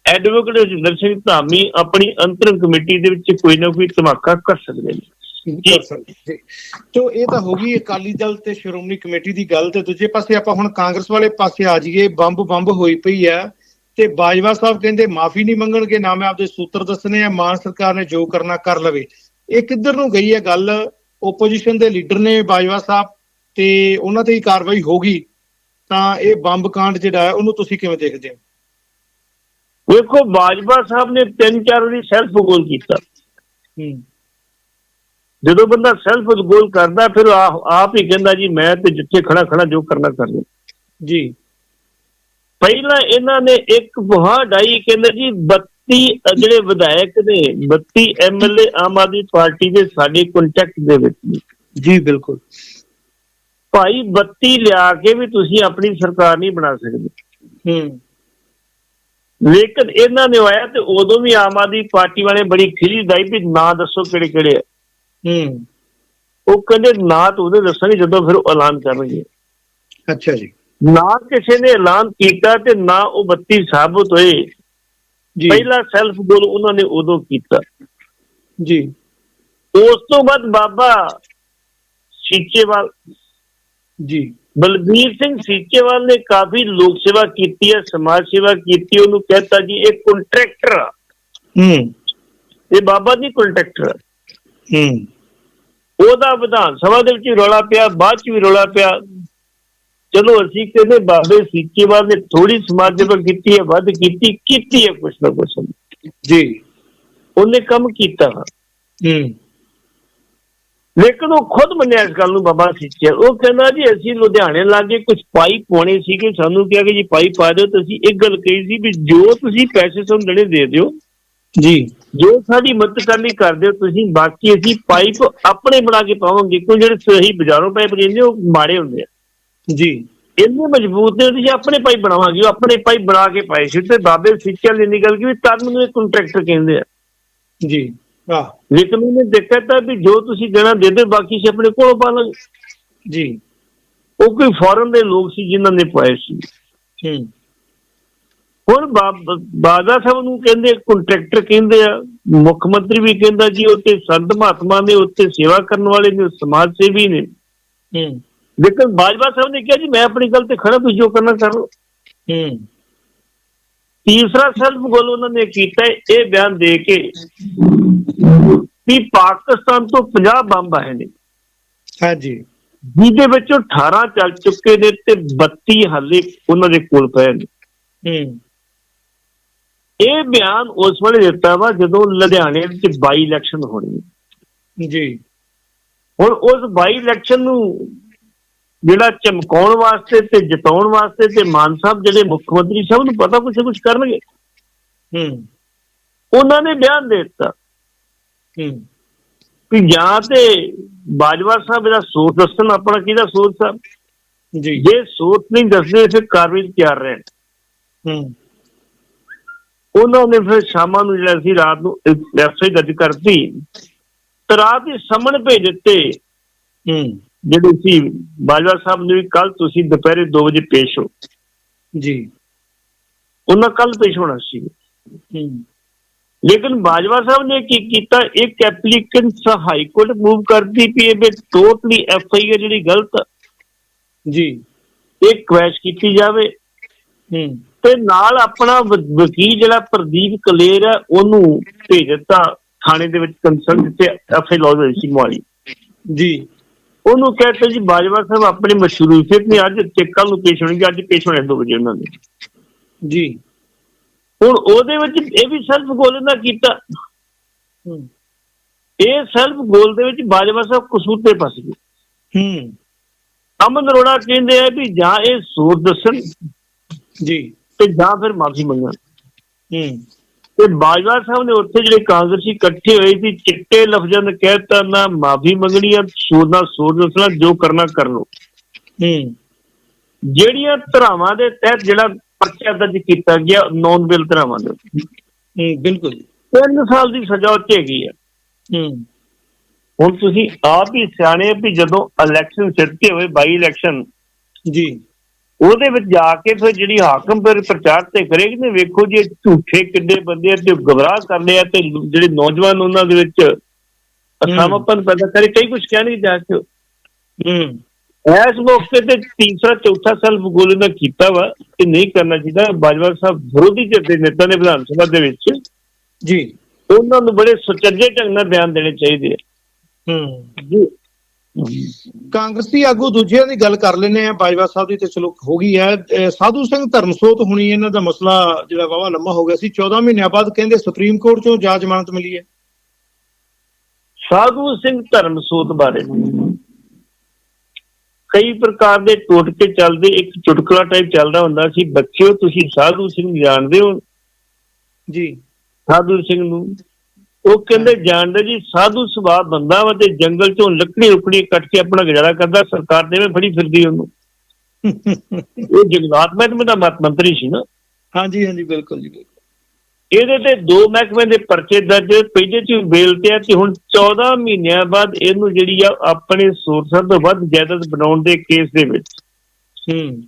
ਐਡਵੋਕੇਟ ਰਜਿੰਦਰ ਸਿੰਘ ਧਾਮੀ ਆਪਣੀ ਅੰਤਰਿਮ ਕਮੇਟੀ ਦੇ ਵਿੱਚ ਕੋਈ ਨਾ ਕੋਈ ਧਮਾਕਾ ਕਰ ਸਕਦੇ ਨੇ। ਤੋ ਇਹ ਤਾਂ ਹੋ ਗਈ ਅਕਾਲੀ ਦਲ ਤੇ ਸ਼੍ਰੋਮਣੀ ਕਮੇਟੀ ਦੀ ਗੱਲ ਤੇ ਦੂਜੇ ਪਾਸੇ ਆਪਾਂ ਹੁਣ ਕਾਂਗਰਸ ਵਾਲੇ ਪਾਸੇ ਆ ਜਾਈਏ ਬੰਬ ਬੰਬ ਹੋਈ ਪਈ ਆ। ਤੇ ਬਾਜਵਾ ਸਾਹਿਬ ਕਹਿੰਦੇ ਮਾਫੀ ਨਹੀਂ ਮੰਗਣਗੇ ਨਾ ਮੈਂ ਆਪਦੇ ਸੂਤਰ ਦੱਸਣੇ ਆ ਮਾਨ ਸਰਕਾਰ ਨੇ ਜੋ ਕਰਨਾ ਕਰ ਲਵੇ। ਇਹ ਕਿੱਧਰ ਨੂੰ ਗਈ ਹੈ ਗੱਲ? ਓਪੋਜੀਸ਼ਨ ਦੇ ਲੀਡਰ ਨੇ ਬਾਜਵਾ ਸਾਹਿਬ ਤੇ ਉਹਨਾਂ ਤੇ ਹੀ ਕਾਰਵਾਈ ਹੋਗੀ ਤਾਂ ਇਹ ਬੰਬ ਕਾਂਡ ਜਿਹੜਾ ਹੈ ਉਹਨੂੰ ਤੁਸੀਂ ਕਿਵੇਂ ਦੇਖਦੇ ਹੋ? ਵੇਖੋ ਬਾਜਵਾ ਸਾਹਿਬ ਨੇ ਤਿੰਨ ਚਾਰ ਵਾਰੀ ਸੈਲਫ ਗੋਲ ਕੀਤਾ। ਜਦੋਂ ਬੰਦਾ ਸੈਲਫ ਗੋਲ ਕਰਦਾ ਫਿਰ ਆਪ ਹੀ ਕਹਿੰਦਾ ਜੀ ਮੈਂ ਤੇ ਜਿੱਥੇ ਖੜਾ ਖੜਾ ਜੋ ਕਰਨਾ ਕਰ ਲੂੰ ਜੀ। ਪਹਿਲਾਂ ਇਹਨਾਂ ਨੇ ਇੱਕ ਬੁਹਾ ਡਾਈ ਕਹਿੰਦੇ ਜੀ 32 ਜਿਹੜੇ ਵਿਧਾਇਕ ਨੇ 32 ਐਮਐਲਏ ਆਮ ਆਦਮੀ ਪਾਰਟੀ ਦੇ ਸਾਡੇ ਕੰਟੈਕਟ ਦੇ ਵਿੱਚ ਜੀ ਬਿਲਕੁਲ। ਭਾਈ 32 ਲਿਆ ਕੇ ਵੀ ਤੁਸੀਂ ਆਪਣੀ ਸਰਕਾਰ ਨਹੀਂ ਬਣਾ ਸਕਦੇ। ਹੂੰ। ਲੇਕਿਨ ਇਹਨਾਂ ਨੇ ਆਇਆ ਤੇ ਉਦੋਂ ਵੀ ਆਮ ਆਦਮੀ ਪਾਰਟੀ ਵਾਲੇ ਬੜੀ ਖਿਲੀ ਦਾਈ ਵੀ ਨਾਂ ਦੱਸੋ ਕਿਹੜੇ ਕਿਹੜੇ ਹੂੰ। ਉਹ ਕਹਿੰਦੇ ਨਾਂ ਤਾਂ ਉਹਦੇ ਦੱਸਣਗੇ ਜਦੋਂ ਫਿਰ ਉਹ ਐਲਾਨ ਕਰਨਗੇ। ਅੱਛਾ ਜੀ। ਨਾ ਕਿਸੇ ਨੇ ਐਲਾਨ ਕੀਤਾ ਤੇ ਨਾ ਉਹ 32 ਸਾਬਤ ਹੋਏ। ਜੀ। ਪਹਿਲਾ ਸੈਲਫ ਗੋਲ ਉਹਨਾਂ ਨੇ ਉਦੋਂ ਕੀਤਾ। ਜੀ। ਉਸ ਤੋਂ ਬਾਅਦ ਬਾਬਾ ਸੀਚੇਵਾਲ। ਜੀ। ਬਲਬੀਰ ਸਿੰਘ ਸੀਚੇਵਾਲ ਨੇ ਕਾਫੀ ਲੋਕ ਸੇਵਾ ਕੀਤੀ ਹੈ ਸਮਾਜ ਸੇਵਾ ਕੀਤੀ ਉਹਨੂੰ ਕਹਿੰਦਾ ਜੀ ਇਹ ਕੰਟਰੈਕਟਰ ਆ। ਹੂੰ। ਇਹ ਬਾਬਾ ਜੀ ਕੰਟਰੈਕਟਰ ਹੂੰ। ਉਹਦਾ ਵਿਧਾਨ ਸਭਾ ਦੇ ਵਿੱਚ ਰੌਲਾ ਪਿਆ ਬਾਅਦ ਚ ਵੀ ਰੌਲਾ ਪਿਆ। ਚਲੋ ਅਸੀਂ ਕਹਿੰਦੇ ਬਾਬੇ ਸੀਚੇਵਾਲ ਨੇ ਥੋੜੀ ਸਮਾਜ ਸੇਵਾ ਕੀਤੀ ਹੈ ਵੱਧ ਕੀਤੀ ਕੀਤੀ ਹੈ ਕੁਛ ਨਾ ਕੁਛ। ਜੀ। ਉਹਨੇ ਕੰਮ ਕੀਤਾ। ਹੂੰ। ਲੇਕਿਨ ਉਹ ਖੁਦ ਮੰਨਿਆ ਇਸ ਗੱਲ ਨੂੰ ਬਾਬਾ ਸਿੱਚੇ ਉਹ ਕਹਿੰਦਾ ਜੀ ਅਸੀਂ ਲੁਧਿਆਣੇ ਲਾਗੇ ਕੁਝ ਪਾਈਪ ਪਾਉਣੇ ਸੀਗੇ। ਸਾਨੂੰ ਕਿਹਾ ਕਿ ਜੀ ਪਾਈਪ ਪਾ ਦਿਓ ਤੇ ਅਸੀਂ ਇੱਕ ਗੱਲ ਕਹੀ ਸੀ ਵੀ ਜੋ ਤੁਸੀਂ ਪੈਸੇ ਸਾਨੂੰ ਦੇਣੇ ਦੇ ਦਿਓ। ਜੀ। ਜੋ ਸਾਡੀ ਮਦਦ ਕਰਨੀ ਕਰ ਦਿਓ ਤੁਸੀਂ ਬਾਕੀ ਅਸੀਂ ਪਾਈਪ ਆਪਣੇ ਬਣਾ ਕੇ ਪਾਵਾਂਗੇ। ਕੋਈ ਜਿਹੜੇ ਸਹੀ ਬਾਜ਼ਾਰੋਂ ਪਾਈਪ ਲੈਂਦੇ ਉਹ ਮਾੜੇ ਹੁੰਦੇ ਆ। ਜੀ। ਇੰਨੇ ਮਜ਼ਬੂਤ ਨੇ ਤੁਸੀਂ ਆਪਣੇ ਪਾਈਪ ਬਣਾਵਾਂਗੇ। ਉਹ ਆਪਣੇ ਪਾਈਪ ਬਣਾ ਕੇ ਪਾਏ ਸੀ। ਤੇ ਬਾਬੇ ਸਿੱਚੇ ਨੇ ਨਿਕਲ ਕੇ ਵੀ ਮੈਨੂੰ ਇਹ ਕੰਟਰੈਕਟਰ ਕਹਿੰਦੇ ਆ। ਜੀ। ਲੇਕਿਨ ਉਹਨੇ ਦੇਖਿਆ ਤਾਂ ਵੀ ਜੋ ਤੁਸੀਂ ਦੇਣਾ ਦੇ ਦਿਓ ਬਾਕੀ ਅਸੀਂ ਆਪਣੇ ਕੋਲੋਂ ਪਾ ਲਾਂਗੇ। ਜੀ। ਉਹ ਕੋਈ ਫੋਰਨ ਦੇ ਲੋਕ ਸੀ ਜਿਨ੍ਹਾਂ ਨੇ ਪਾਏ ਸੀ। ਹੂੰ। ਹੁਣ ਬਾ- ਬਾਗਾ ਸਾਹਿਬ ਨੂੰ ਕਹਿੰਦੇ ਕੰਟਰੈਕਟਰ ਕਹਿੰਦੇ ਆ ਮੁੱਖ ਮੰਤਰੀ ਵੀ ਕਹਿੰਦਾ ਜੀ ਉੱਤੇ ਸੰਤ ਮਹਾਤਮਾ ਨੇ ਉੱਤੇ ਸੇਵਾ ਕਰਨ ਵਾਲੇ ਨੇ ਸਮਾਜ ਸੇਵੀ ਨੇ। ਹੂੰ। ਲੇਕਿਨ ਬਾਜਵਾ ਸਾਹਿਬ ਨੇ ਕਿਹਾ ਜੀ ਮੈਂ ਆਪਣੀ ਗੱਲ ਤੇ ਖੜਾ ਤੁਸੀਂ ਜੋ ਕਰਨਾ ਕਰ ਲਓ। ਹੂੰ। ਤੀਸਰਾ ਸੈਲਫ ਗੋਲ ਉਹਨਾਂ ਨੇ ਕੀਤਾ ਇਹ ਬਿਆਨ ਦੇ ਕੇ ਵੀ ਪਾਕਿਸਤਾਨ ਤੋਂ 50 ਬੰਬ ਆਏ ਨੇ। ਹਾਂਜੀ। ਜਿਹਦੇ ਵਿੱਚੋਂ 18 ਚੱਲ ਚੁੱਕੇ ਨੇ ਤੇ 32 ਹਾਲੇ ਉਹਨਾਂ ਦੇ ਕੋਲ ਪਏ ਨੇ। ਹੂੰ। ਇਹ ਬਿਆਨ ਉਸ ਵੇਲੇ ਦਿੱਤਾ ਵਾ ਜਦੋਂ ਲੁਧਿਆਣੇ ਵਿੱਚ ਬਾਈ ਇਲੈਕਸ਼ਨ ਹੋਣੀ। ਜੀ। ਹੁਣ ਉਸ ਬਾਈ ਇਲੈਕਸ਼ਨ ਨੂੰ ਜਿਹੜਾ ਚਮਕਾਉਣ ਵਾਸਤੇ ਤੇ ਜਿਤਾਉਣ ਵਾਸਤੇ ਤੇ ਮਾਨ ਸਾਹਿਬ ਜਿਹੜੇ ਮੁੱਖ ਮੰਤਰੀ ਸਭ ਨੂੰ ਪਤਾ ਕੁਛ ਕੁਛ ਕਰਨਗੇ। ਹੂੰ। ਉਹਨਾਂ ਨੇ ਬਿਆਨ ਦੇ ਦਿੱਤਾ। ਹੂੰ। ਕਿ ਜਾਂ ਤੇ ਬਾਜਵਾ ਸਾਹਿਬ ਇਹਦਾ ਸੋਚ ਦੱਸਣ ਆਪਣਾ ਕਿਹਦਾ ਸੋਚ ਸਾਹਿਬ? ਜੀ। ਜੇ ਸੋਚ ਨਹੀਂ ਦੱਸਦੇ ਫਿਰ ਕਾਰਵਾਈ ਤਿਆਰ ਰਹਿਣ। ਹੂੰ। ਉਹਨਾਂ ਨੇ ਫਿਰ ਸ਼ਾਮਾਂ ਨੂੰ ਜਿਹੜਾ ਸੀ ਰਾਤ ਨੂੰ ਐਫਆਈ ਦਰਜ ਕਰਤੀ। ਤੇ ਰਾਤ ਹੀ ਸਮਨ ਭੇਜ ਦਿੱਤੇ। ਹੂੰ। ਜਿਹੜੇ ਸੀ ਬਾਜਵਾ ਸਾਹਿਬ ਨੇ ਵੀ ਕੱਲ ਤੁਸੀਂ ਦੁਪਹਿਰੇ 2 ਵਜੇ ਪੇਸ਼ ਹੋ। ਜੀ। ਉਹਨਾਂ ਕੱਲ ਪੇਸ਼ ਹੋਣਾ ਸੀ। ਹੂੰ। ਲੇਕਿਨ ਬਾਜਵਾ ਸਾਹਿਬ ਨੇ ਕੀ ਕੀਤਾ ਇੱਕ ਐਪਲੀਕੈਂਟ ਹਾਈ ਕੋਰਟ ਮੂਵ ਕਰਦੀ ਪਈ ਇਹ ਟੋਟਲੀ ਐਫ ਆਈ ਹੈ ਜਿਹੜੀ ਗਲਤ। ਜੀ। ਇਹ ਕੁਐਸ਼ ਕੀਤੀ ਜਾਵੇ। ਹੂੰ। ਤੇ ਨਾਲ ਆਪਣਾ ਵਕੀਲ ਜਿਹੜਾ ਪ੍ਰਦੀਪ ਕਲੇਰ ਹੈ ਉਹਨੂੰ ਭੇਜ ਦਿੱਤਾ ਥਾਣੇ ਦੇ ਵਿੱਚ ਕੰਸਰਨ ਤੇ ਐਫ ਆਈ ਲੌਜ ਹੋਈ ਸੀ ਮੋਹਾਲੀ ਜੀ। ਉਹਨੂੰ ਕਹਿੰਦੇ ਜੀ ਬਾਜਵਾ ਸਾਹਿਬ ਆਪਣੀ ਮਸ਼ਰੂਫੀਅਤ ਨੇ ਅੱਜ ਤੇ ਕੱਲ ਨੂੰ ਪੇਸ਼ ਹੋਣਗੇ ਅੱਜ ਪੇਸ਼ ਹੋਣੇ 2 ਵਜੇ ਉਹਨਾਂ ਨੇ ਜੀ। ਹੁਣ ਉਹਦੇ ਵਿੱਚ ਇਹ ਵੀ ਸੈਲਫ ਗੋਲ ਨਾ ਕੀਤਾ। ਇਹ ਸੈਲਫ ਗੋਲ ਦੇ ਵਿੱਚ ਬਾਜਵਾ ਸਾਹਿਬ ਕਸੂਰ ਤੇ ਫਸ ਗਏ। ਹੂੰ। ਅਮਨ ਅਰੋੜਾ ਕਹਿੰਦੇ ਆ ਵੀ ਜਾਂ ਇਹ ਸੋਚ ਦੱਸਣ ਜੀ। ਤੇ ਜਾਂ ਫਿਰ ਮਾਫੀ ਮੰਗਣ। ਹੂੰ। ਤੇ ਬਾਜਵਾ ਸਾਹਿਬ ਨੇ ਉੱਥੇ ਜਿਹੜੇ ਕਾਂਗਰਸੀ ਇਕੱਠੇ ਹੋਏ ਸੀ ਚਿੱਟੇ ਲਫ਼ਜ਼ਾਂ ਨੇ ਕਹਿਤਾ ਨਾ ਮਾਫੀ ਮੰਗਣੀ ਆ ਸੋਚ ਨਾ ਸੋਚ ਦੱਸਣਾ ਜੋ ਕਰਨਾ ਕਰ ਹੂੰ। ਜਿਹੜੀਆਂ ਧਰਾਵਾਂ ਦੇ ਤਹਿਤ ਜਿਹੜਾ ਪਰਚਾ ਦਰਜ ਕੀਤਾ ਗਿਆ ਨੌਨ ਬਿਲ ਧਰਾਵਾਂ ਦੇ। ਹੂੰ ਬਿਲਕੁਲ। ਤਿੰਨ ਸਾਲ ਦੀ ਸਜ਼ਾ ਉੱਤੇ ਆ। ਹੂੰ। ਹੁਣ ਤੁਸੀਂ ਆਪ ਹੀ ਸਿਆਣੇ ਵੀ ਜਦੋਂ ਇਲੈਕਸ਼ਨ ਸਿੱਟ ਕੇ ਹੋਏ ਬਾਈ ਇਲੈਕਸ਼ਨ ਜੀ। ਉਹਦੇ ਵਿੱਚ ਜਾ ਕੇ ਫਿਰ ਜਿਹੜੀ ਹਾਕਮ ਪਰ ਪ੍ਰਚਾਰ ਤੇ ਕਰੇਗੀ ਨੇ ਵੇਖੋ ਜੀ ਇਹ ਝੂਠੇ ਕਿੱਡੇ ਬੰਦੇ ਆ ਤੇ ਗਮਰਾਹ ਕਰਨੇ ਆ ਤੇ ਜਿਹੜੇ ਨੌਜਵਾਨ ਉਹਨਾਂ ਦੇ ਵਿੱਚ ਅਸਾਮਪਨ ਪੈਦਾ ਕਰੇ ਕਈ ਕੁਝ ਕਹਿਣਗੇ ਜਾ ਕੇ ਹੂੰ। ਇਸ ਮੌਕੇ ਤੇ ਤੀਸਰਾ ਚੌਥਾ ਸਾਲ ਬਗੋਲੇ ਦਾ ਕੀਤਾ ਵਾ ਕਿ ਨਹੀਂ ਕਰਨਾ ਚਾਹੀਦਾ। ਬਾਜਵਾ ਸਾਹਿਬ ਵਿਰੋਧੀ ਧਿਰ ਦੇ ਨੇਤਾ ਨੇ ਵਿਧਾਨ ਸਭਾ ਦੇ ਵਿੱਚ ਜੀ। ਉਹਨਾਂ ਨੂੰ ਬੜੇ ਸੁਚੱਜੇ ਢੰਗ ਨਾਲ ਬਿਆਨ ਦੇਣੇ ਚਾਹੀਦੇ ਆ। ਹੂੰ। ਜੀ। ਕਾਂਗਰਸੀ ਆਗੂ ਦੂਜਿਆਂ ਦੀ ਗੱਲ ਕਰ ਲੈਨੇ ਆ ਬਾਜਵਾ ਸਾਹਿਬ ਦੀ ਤੇ ਚਲੋ ਹੋ ਗਈ ਹੈ। ਸਾਧੂ ਸਿੰਘ ਧਰਮਸੋਤ ਹੁਣੀ ਇਹਨਾਂ ਦਾ ਮਸਲਾ ਜਿਹੜਾ ਵਾਵਾ ਲੰਮਾ ਹੋ ਗਿਆ ਸੀ। 14 ਮਹੀਨਿਆਂ ਬਾਅਦ ਕਹਿੰਦੇ ਸੁਪਰੀਮ ਕੋਰਟ ਚੋਂ ਜਾ ਜ਼ਮਾਨਤ ਮਿਲੀ ਹੈ। ਸਾਧੂ ਸਿੰਘ ਧਰਮਸੋਤ ਬਾਰੇ ਕਈ ਪ੍ਰਕਾਰ ਦੇ ਟੋਟਕੇ ਚੱਲਦੇ ਇੱਕ ਚੁਟਕਲਾ ਟਾਈਪ ਚੱਲਦਾ ਹੁੰਦਾ ਸੀ। ਬੱਚਿਓ ਤੁਸੀਂ ਸਾਧੂ ਸਿੰਘ ਜਾਣਦੇ ਹੋ? ਜੀ। ਸਾਧੂ ਸਿੰਘ ਨੂੰ ਉਹ ਕਹਿੰਦੇ ਜਾਣਦੇ ਜੀ ਸਾਧੂ ਸੁਭਾਅ ਬੰਦਾ ਵਾ ਤੇ ਜੰਗਲ ਚੋਂ ਲੱਕੜੀ ਉਕੜੀ ਕੱਟ ਕੇ ਆਪਣਾ ਗੁਜ਼ਾਰਾ ਕਰਦਾ ਸਰਕਾਰ ਦੇਵੇਂ ਫੜੀ ਫਿਰਦੀ ਉਹਨੂੰ। [LAUGHS] ਉਹ ਜੰਗਲਾਤ ਮਹਿਕਮੇ ਦਾ ਮਤ ਮੰਤਰੀ ਸੀ ਨਾ। ਹਾਂਜੀ ਹਾਂਜੀ ਬਿਲਕੁਲ ਜੀ ਬਿਲਕੁਲ। ਇਹਦੇ ਤੇ ਦੋ ਮਹਿਕਮੇ ਦੇ ਪਰਚੇ ਦਰਜ ਪਹਿਲੇ ਚ ਬੇਲ ਤੇ ਆ ਤੇ ਹੁਣ 14 ਮਹੀਨਿਆਂ ਬਾਅਦ ਇਹਨੂੰ ਜਿਹੜੀ ਆ ਆਪਣੇ ਸੋਰਸਾਂ ਤੋਂ ਵੱਧ ਜਾਇਦਾਦ ਬਣਾਉਣ ਦੇ ਕੇਸ ਦੇ ਵਿੱਚ। ਹੂੰ।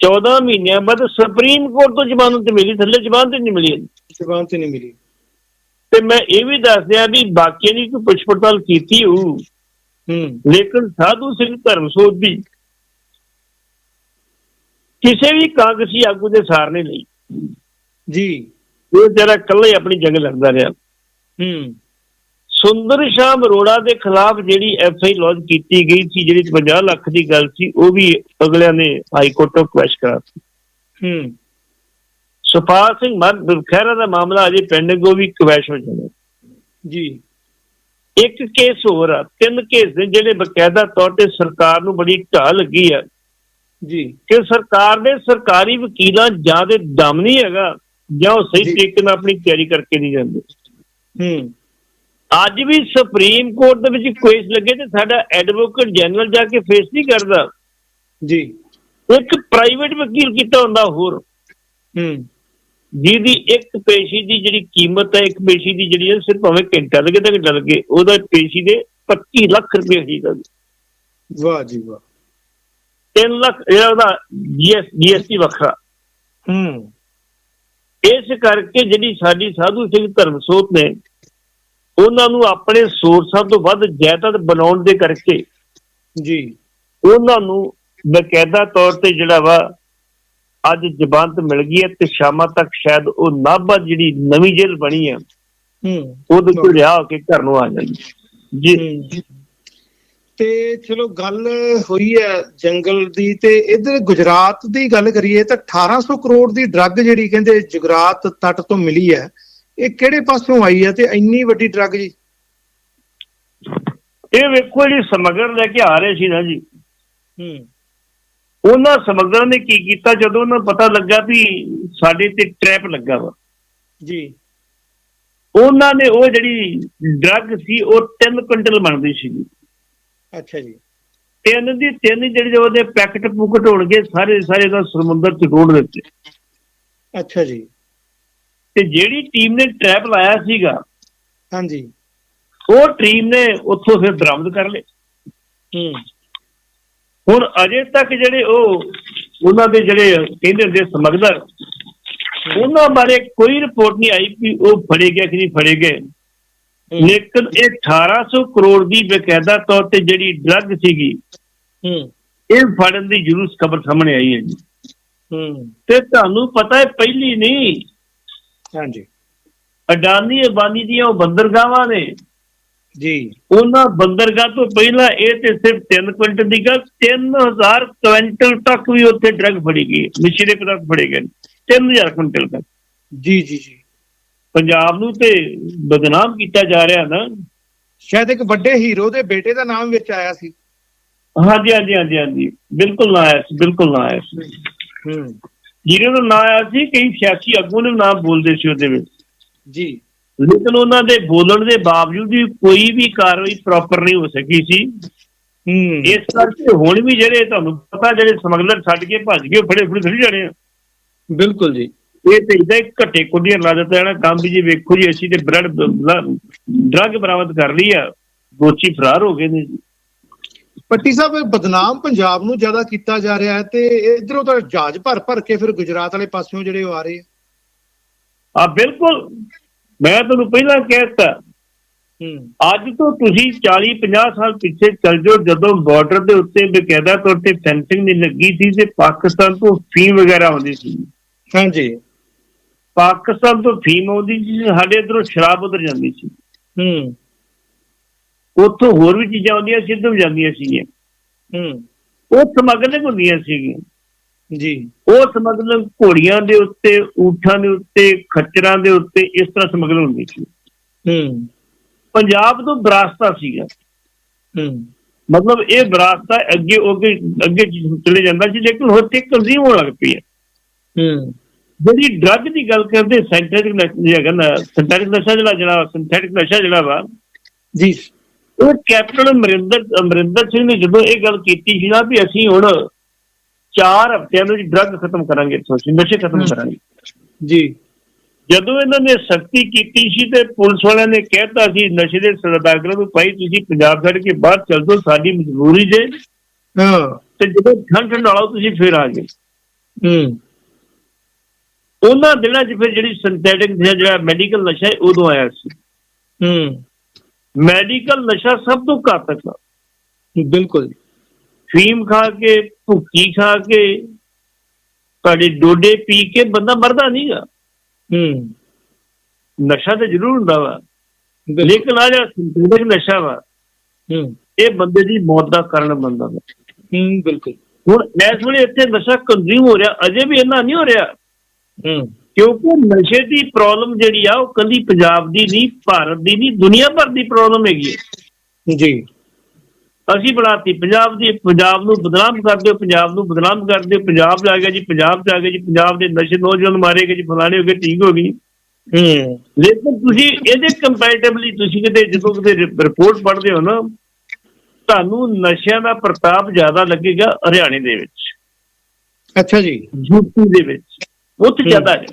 14 ਮਹੀਨਿਆਂ ਬਾਅਦ ਸੁਪਰੀਮ ਕੋਰਟ ਤੋਂ ਜ਼ਮਾਨਤ ਮਿਲੀ ਥੱਲੇ ਜ਼ਮਾਨਤ ਨਹੀਂ ਮਿਲੀ। ਜ਼ਮਾਨਤ ਨਹੀਂ ਮਿਲੀ। ਤੇ ਮੈਂ ਇਹ ਵੀ ਦੱਸ ਦਿਆਂ ਵੀ ਬਾਕੀਆਂ ਦੀ ਕੋਈ ਪੁੱਛ ਪੜਤਾਲ ਕੀਤੀ ਹੋਊ। ਹੂੰ। ਲੇਕਿਨ ਸਾਧੂ ਸਿੰਘ ਧਰਮਸੋਤ ਦੀ ਕਿਸੇ ਵੀ ਕਾਂਗਰਸੀ ਆਗੂ ਦੇ ਸਾਰ ਨੇ ਲਈ। ਜੀ। ਉਹ ਜਰਾ ਇਕੱਲਾ ਹੀ ਆਪਣੀ ਜੰਗ ਲੜਦਾ ਰਿਹਾ। ਹੂੰ। ਸੁੰਦਰ ਸ਼ਾਮ ਅਰੋੜਾ ਦੇ ਖਿਲਾਫ ਜਿਹੜੀ ਐਫ ਆਈ ਲੌਂਚ ਕੀਤੀ ਗਈ ਸੀ ਜਿਹੜੀ 50 ਲੱਖ ਦੀ ਗੱਲ ਸੀ ਉਹ ਵੀ ਅਗਲਿਆਂ ਨੇ ਹਾਈ ਕੋਰਟ ਤੋਂ ਕੁਐਸ਼ ਕਰਾਤੀ। ਹੂੰ। ਸੁਪਾਲ ਸਿੰਘ ਮਨ ਖਹਿਰਾ ਦਾ ਮਾਮਲਾ ਅਜੇ ਪੈਂਡਿੰਗ ਉਹ ਵੀ ਕੁਐਸ਼ ਹੋ ਜਾਣਾ। ਜੀ। ਇੱਕ ਕੇਸ ਹੋਰ ਆ ਤਿੰਨ ਕੇਸ ਨੇ ਜਿਹੜੇ ਬਕਾਇਦਾ ਤੌਰ ਤੇ ਸਰਕਾਰ ਨੂੰ ਬੜੀ ਢਾਹ ਲੱਗੀ ਆ। ਜੀ। ਕਿ ਸਰਕਾਰ ਦੇ ਸਰਕਾਰੀ ਵਕੀਲਾਂ ਜਾਂ ਦੇ ਦਮ ਨਹੀਂ ਹੈਗਾ ਜਾਂ ਉਹ ਸਹੀ। ਤਰੀਕੇ ਨਾਲ ਆਪਣੀ ਤਿਆਰੀ ਕਰਕੇ ਨਹੀਂ ਜਾਂਦੇ। ਹੂੰ। ਅੱਜ ਵੀ ਸੁਪਰੀਮ ਕੋਰਟ ਦੇ ਵਿੱਚ ਕੇਸ ਲੱਗੇ ਤੇ ਸਾਡਾ ਐਡਵੋਕੇਟ ਜਨਰਲ ਜਾ ਕੇ ਫੇਸ ਨਹੀਂ ਕਰਦਾ। ਜੀ। ਇੱਕ ਪ੍ਰਾਈਵੇਟ ਵਕੀਲ ਕੀਤਾ ਹੁੰਦਾ ਹੋਰ। ਹੂੰ। ਜਿਹਦੀ ਇੱਕ ਪੇਸ਼ੀ ਦੀ ਜਿਹੜੀ ਕੀਮਤ ਹੈ ਇੱਕ ਪੇਸ਼ੀ ਦੀ ਜਿਹੜੀ ਹੈ ਸਿਰਫ ਭਾਵੇਂ ਘੰਟਾ ਲੱਗੇ ਤਾਂ ਘੰਟਾ ਲੱਗੇ ਉਹਦਾ ਪੇਸ਼ੀ ਦੇ 25 ਲੱਖ ਰੁਪਏ ਹੀ ਦਾ ਵਾਹ ਜੀ ਵਾਹ। 3 ਲੱਖ ਜਿਹੜਾ ਉਹਦਾ ਜੀਐਸ ਜੀਐਸਟੀ ਵੱਖਰਾ। ਹੂੰ। ਇਸ ਕਰਕੇ ਜਿਹੜੀ ਸਾਡੀ ਸਾਧੂ ਸਿੰਘ ਧਰਮਸੋਤ ਨੇ ਉਹਨਾਂ ਨੂੰ ਆਪਣੇ ਸੋਰਸਾਂ ਤੋਂ ਵੱਧ ਜਾਇਦਾਦ ਬਣਾਉਣ ਦੇ ਕਰਕੇ ਜੀ। ਉਹਨਾਂ ਨੂੰ ਬਕਾਇਦਾ ਤੌਰ ਤੇ ਜਿਹੜਾ ਵਾ ਅੱਜ ਜ਼ਬਾਨਤ ਮਿਲ ਗਈ ਹੈ ਤੇ ਸ਼ਾਮਾਂ ਤੱਕ ਸ਼ਾਇਦ ਉਹ ਨਾਭਾ ਜਿਹੜੀ ਨਵੀਂ ਜੇਲ੍ਹ ਬਣੀ ਹੈ ਹੂੰ। ਉਹਦੇ ਤੋਂ ਰਿਹਾ ਹੋ ਕੇ ਘਰ ਨੂੰ ਆ ਜਾਣਗੇ ਜੀ। ਤੇ ਚਲੋ ਗੱਲ ਹੋਈ ਹੈ ਜੰਗਲ ਦੀ ਤੇ ਇਧਰ ਗੁਜਰਾਤ ਦੀ ਗੱਲ ਕਰੀਏ ਤਾਂ 1800 ਕਰੋੜ ਦੀ ਡਰੱਗ ਜਿਹੜੀ ਕਹਿੰਦੇ ਗੁਜਰਾਤ ਤੱਟ ਤੋਂ ਮਿਲੀ ਹੈ ਇਹ ਕਿਹੜੇ ਪਾਸੋਂ ਆਈ ਹੈ ਤੇ ਇੰਨੀ ਵੱਡੀ ਡਰੱਗ ਜੀ? ਇਹ ਵੇਖੋ ਜਿਹੜੀ ਸਮਗਰ ਲੈ ਕੇ ਆ ਰਹੇ ਸੀ ਨਾ ਜੀ। ਹੂੰ। ਉਹਨਾਂ ਸਮਗਰਾਂ ਨੇ ਕੀ ਕੀਤਾ ਜਦੋਂ ਉਹਨਾਂ ਨੂੰ ਪਤਾ ਲੱਗਾ ਵੀ ਸਾਡੇ ਤੇ ਟ੍ਰੈਪ ਲੱਗਾ ਵਾ। ਜੀ। ਉਹਨਾਂ ਨੇ ਉਹ ਜਿਹੜੀ ਡਰੱਗ ਸੀ ਉਹ 3 ਕੁਇੰਟਲ ਬਣਦੀ ਸੀ ਅੱਛਾ ਜੀ। ਤਿੰਨ ਦੀ ਤਿੰਨ ਜਿਹੜੇ ਉਹਦੇ ਪੈਕਟ ਪੁਕਟ ਹੋਣਗੇ ਸਾਰੇ ਸਾਰੇ ਦਾ ਸਮੁੰਦਰ ਚ ਰੋੜ ਦਿੱਤੇ। ਅੱਛਾ ਜੀ। ਤੇ ਜਿਹੜੀ ਟੀਮ ਨੇ ਟ੍ਰੈਪ ਲਾਇਆ ਸੀਗਾ ਹਾਂਜੀ। ਉਹ ਟੀਮ ਨੇ ਉੱਥੋਂ ਫਿਰ ਬਰਾਮਦ ਕਰ ਲਏ। ਹੂੰ। ਹੁਣ ਅਜੇ ਤੱਕ ਜਿਹੜੇ ਉਹ ਉਹਨਾਂ ਦੇ ਜਿਹੜੇ ਕਹਿੰਦੇ ਹੁੰਦੇ ਸਮਗਲਰ ਉਹਨਾਂ ਬਾਰੇ ਕੋਈ ਰਿਪੋਰਟ ਨਹੀਂ ਆਈ ਕਿ ਉਹ ਫੜੇ ਗਏ ਕਿ ਨਹੀਂ ਫੜੇ ਗਏ। ਲੇਕਿਨ ਇਹ 1800 ਕਰੋੜ ਦੀ ਬਕਾਇਦਾ ਤੌਰ ਤੇ ਜਿਹੜੀ ਡਰੱਗ ਸੀਗੀ ਹੂੰ। ਇਹ ਫੜਨ ਦੀ ਜ਼ਰੂਰ ਖਬਰ ਸਾਹਮਣੇ ਆਈ ਹੈ ਜੀ। ਹੂੰ। ਤੇ ਤੁਹਾਨੂੰ ਪਤਾ ਹੈ ਪਹਿਲੀ ਨਹੀਂ ਹਾਂਜੀ। ਅਡਾਨੀ ਅਬਾਨੀ ਦੀਆਂ ਉਹ ਬੰਦਰਗਾਹਾਂ ਨੇ ਜੀ। ਉਹਨਾਂ ਬੰਦਰਗਾਹ ਤੋਂ ਪਹਿਲਾਂ ਇਹ ਤੇ ਸਿਰਫ 3 ਕੁਇੰਟਲ ਦੀ ਗੱਲ 3000 ਕੁਇੰਟਲ ਤੱਕ ਵੀ ਉੱਥੇ ਡਰੱਗ ਫੜੀ ਗਈ ਨਸ਼ੀਲੇ ਪਦਾਰਥ ਫੜੇ ਗਏ 3000 ਕੁਇੰਟਲ ਤੱਕ। ਜੀ ਜੀ ਜੀ। ਪੰਜਾਬ ਨੂੰ ਤੇ ਬਦਨਾਮ ਕੀਤਾ ਜਾ ਰਿਹਾ ਨਾ। ਸ਼ਾਇਦ ਇੱਕ ਵੱਡੇ ਹੀਰੋ ਦੇ ਬੇਟੇ ਦਾ ਨਾਮ ਵਿੱਚ ਆਇਆ ਸੀ। ਹਾਂਜੀ ਹਾਂਜੀ ਹਾਂਜੀ ਹਾਂਜੀ। ਬਿਲਕੁਲ ਨਾ ਆਇਆ ਸੀ ਬਿਲਕੁਲ ਨਾ ਆਇਆ ਸੀ। ਹੂੰ। ਜਿਹਨਾਂ ਨੂੰ ਨਾ ਆਇਆ ਸੀ ਕਈ ਸਿਆਸੀ ਆਗੂ ਨੇ ਨਾਮ ਬੋਲਦੇ ਸੀ ਉਹਦੇ ਵਿੱਚ। ਜੀ। ਲੇਕਿਨ ਉਹਨਾਂ ਦੇ ਬੋਲਣ ਦੇ ਬਾਵਜੂਦ ਵੀ ਕੋਈ ਵੀ ਕਾਰਵਾਈ ਪ੍ਰੋਪਰ ਨਹੀਂ ਹੋ ਸਕੀ ਸੀ। ਹੂੰ। ਇਸ ਕਰਕੇ ਹੁਣ ਵੀ ਜਿਹੜੇ ਤੁਹਾਨੂੰ ਪਤਾ ਜਿਹੜੇ ਸਮਗਲਰ ਛੱਡ ਕੇ ਭੱਜ ਗਏ ਫੜੇ ਫੜੇ ਥੋੜੀ ਜਾਣੇ ਆ। ਬਿਲਕੁਲ ਜੀ। ਇਹ ਤੇ ਇਦਾਂ ਘੱਟੇ ਕੁੱਡੀਆਂ ਲਾ ਦਿੱਤਾ ਜਾਣਾ। ਕੰਮ ਵੀ ਜੀ ਵੇਖੋ ਜੀ ਅਸੀਂ ਤੇ ਬ੍ਰੈਡ ਡਰੱਗ ਬਰਾਮਦ ਕਰ ਲਈ ਆ। ਦੋਸ਼ੀ ਫਰਾਰ ਹੋ ਗਏ ਨੇ ਜੀ। ਪੱਟੀ ਸਾਹਿਬ ਬਦਨਾਮ ਪੰਜਾਬ ਨੂੰ ਜ਼ਿਆਦਾ ਕੀਤਾ ਜਾ ਰਿਹਾ ਹੈ ਤੇ ਇਧਰੋਂ ਤਾਂ ਜਹਾਜ਼ ਭਰ ਭਰ ਕੇ ਫਿਰ ਗੁਜਰਾਤ ਵਾਲੇ ਪਾਸਿਓਂ ਜਿਹੜੇ ਉਹ ਆ ਰਹੇ ਆ। ਆ ਬਿਲਕੁਲ। ਮੈਂ ਤੁਹਾਨੂੰ ਪਹਿਲਾਂ ਕਹਿਤਾ ਅੱਜ ਤੋਂ ਤੁਸੀਂ 40 50 ਸਾਲ ਪਿੱਛੇ ਚੱਲ ਜਾਓ ਜਦੋਂ ਬਾਰਡਰ ਦੇ ਉੱਤੇ ਬਕਾਇਦਾ ਤੌਰ ਤੇ ਫੈਂਸਿੰਗ ਨਹੀਂ ਲੱਗੀ ਸੀ ਤੇ ਪਾਕਿਸਤਾਨ ਤੋਂ ਫੀਮ ਵਗੈਰਾ ਆਉਂਦੀ ਸੀ। ਹਾਂਜੀ। ਪਾਕਿਸਤਾਨ ਤੋਂ ਫੀਮ ਆਉਂਦੀ ਸੀ ਸਾਡੇ ਇਧਰੋਂ ਸ਼ਰਾਬ ਉਧਰ ਜਾਂਦੀ ਸੀ। ਹੂੰ। ਉੱਥੋਂ ਹੋਰ ਵੀ ਚੀਜ਼ਾਂ ਆਉਂਦੀਆਂ ਸੀ ਇੱਧਰ ਵੀ ਜਾਂਦੀਆਂ ਸੀਗੀਆਂ। ਹੂੰ। ਉਹ ਸਮਗਲਿੰਗ ਹੁੰਦੀਆਂ ਸੀਗੀਆਂ। ਜੀ। ਉਹ ਸਮਗਲਿੰਗ ਘੋੜੀਆਂ ਦੇ ਉੱਤੇ ਊਠਾਂ ਦੇ ਉੱਤੇ ਖੱਚਰਾਂ ਦੇ ਉੱਤੇ ਇਸ ਤਰ੍ਹਾਂ ਸਮਗਲਿੰਗ ਹੁੰਦੀ ਸੀ। ਹੂੰ। ਪੰਜਾਬ ਤੋਂ ਵਿਰਾਸਤਾ ਸੀਗਾ ਹੂੰ। ਮਤਲਬ ਇਹ ਵਿਰਾਸਤਾ ਅੱਗੇ ਅੱਗੇ ਅੱਗੇ ਚਲੇ ਜਾਂਦਾ ਸੀ ਲੇਕਿਨ ਹੁਣ ਤੇ ਕੰਜ਼ੀਮ ਹੋਣ ਲੱਗ ਪਈ ਹੈ। ਹੂੰ। ਜਿਹੜੀ ਡਰੱਗ ਦੀ ਗੱਲ ਕਰਦੇ ਸਿੰਥੈਟਿਕ ਨਸ਼ਾ ਹੈਗਾ ਨਾ ਸਿੰਥੈਟਿਕ ਨਸ਼ਾ ਜਿਹੜਾ ਜਿਹੜਾ ਸਿੰਥੈਟਿਕ ਨਸ਼ਾ ਜਿਹੜਾ ਵਾ। ਜੀ। ਉਹ ਕੈਪਟਨ ਅਮਰਿੰਦਰ ਅਮਰਿੰਦਰ ਸਿੰਘ ਨੇ ਜਦੋਂ ਇਹ ਗੱਲ ਕੀਤੀ ਸੀ ਨਾ ਵੀ ਅਸੀਂ ਹੁਣ 4 ਹਫ਼ਤਿਆਂ ਵਿੱਚ ਡਰੱਗ ਖਤਮ ਕਰਾਂਗੇ ਇੱਥੋਂ ਅਸੀਂ ਨਸ਼ੇ ਖਤਮ। ਕਰਾਂਗੇ। ਜੀ। ਜਦੋਂ ਇਹਨਾਂ ਨੇ ਸਖਤੀ ਕੀਤੀ ਸੀ ਤੇ ਪੁਲਿਸ ਵਾਲਿਆਂ ਨੇ ਕਹਿਤਾ ਸੀ ਨਸ਼ੇ ਦੇ ਸੌਦਾਗਰਾਂ ਨੂੰ ਭਾਈ ਤੁਸੀਂ ਪੰਜਾਬ ਛੱਡ ਕੇ ਬਾਹਰ ਚੱਲ ਜਾਓ ਸਾਡੀ ਮਜਬੂਰੀ ਜੇ। ਹਾਂ। ਤੇ ਜਦੋਂ ਠੰਡ ਠੰਡਾਲੋ ਤੁਸੀਂ ਫਿਰ ਆ ਗਏ। ਹੂੰ ਉਹਨਾਂ ਦਿਨਾਂ 'ਚ ਫਿਰ ਜਿਹੜੀ ਸਿੰਥੈਟਿਕ ਜਿਹੜਾ ਮੈਡੀਕਲ ਨਸ਼ਾ ਹੈ ਉਦੋਂ ਆਇਆ ਸੀ। ਹੂੰ ਮੈਡੀਕਲ ਨਸ਼ਾ ਸਭ ਤੋਂ ਘਾਤਕ ਆ। ਬਿਲਕੁਲ। ਫੀਮ ਖਾ ਕੇ ਭੁੱਕੀ ਖਾ ਕੇ ਤੁਹਾਡੇ ਡੋਡੇ ਪੀ ਕੇ ਬੰਦਾ ਮਰਦਾ ਨਹੀਂਗਾ। ਹੂੰ। ਨਸ਼ਾ ਤੇ ਜ਼ਰੂਰ ਹੁੰਦਾ ਵਾ। ਲੇਕਿਨ ਆ ਜਿਹੜਾ ਸਿੰਥੈਟਿਕ ਨਸ਼ਾ ਵਾ ਹੂੰ। ਇਹ ਬੰਦੇ ਦੀ ਮੌਤ ਦਾ ਕਾਰਨ ਬਣਦਾ ਵਾ। ਹੂੰ ਬਿਲਕੁਲ। ਹੁਣ ਇਸ ਵੇਲੇ ਇੱਥੇ ਨਸ਼ਾ ਕੰਜ਼ਿਊਮ ਹੋ ਰਿਹਾ ਅਜੇ ਵੀ ਇੰਨਾ ਨਹੀਂ ਹੋ ਰਿਹਾ। ਹੂੰ। ਕਿਉਂਕਿ ਨਸ਼ੇ ਦੀ ਪ੍ਰੋਬਲਮ ਜਿਹੜੀ ਆ ਉਹ ਕੱਲੀ ਪੰਜਾਬ ਦੀ ਨਹੀਂ ਭਾਰਤ ਦੀ ਨਹੀਂ ਦੁਨੀਆ ਭਰ ਦੀ ਪ੍ਰੋਬਲਮ ਹੈਗੀ ਜੀ। ਅਸੀਂ ਬਣਾਤੀ ਪੰਜਾਬ ਦੀ ਪੰਜਾਬ ਨੂੰ ਬਦਨਾਮ ਕਰਦੇ ਹੋ ਪੰਜਾਬ ਨੂੰ ਬਦਨਾਮ ਕਰਦੇ ਹੋ ਪੰਜਾਬ ਜਾ ਗਿਆ ਜੀ ਪੰਜਾਬ ਜਾ ਗਿਆ ਜੀ ਪੰਜਾਬ ਦੇ ਨਸ਼ੇ ਨੌਜਵਾਨ ਮਾਰੇ ਗਏ ਜੀ ਫਲਾਣੇ ਹੋ ਗਏ ਠੀਕ ਹੋ ਗਈ। ਹੂੰ। ਲੇਕਿਨ ਤੁਸੀਂ ਇਹਦੇ ਕੰਪੈਰੀਟਿਵਲੀ ਤੁਸੀਂ ਕਿਤੇ ਜਦੋਂ ਕਿਤੇ ਰਿਪੋਰਟ ਪੜ੍ਹਦੇ ਹੋ ਨਾ ਤੁਹਾਨੂੰ ਨਸ਼ਿਆਂ ਦਾ ਪ੍ਰਤਾਪ ਜ਼ਿਆਦਾ ਲੱਗੇਗਾ ਹਰਿਆਣੇ ਦੇ ਵਿੱਚ। ਅੱਛਾ ਜੀ। ਯੂਪੀ ਦੇ ਵਿੱਚ। ਉੱਥੇ। ਜ਼ਿਆਦਾ ਹੈ।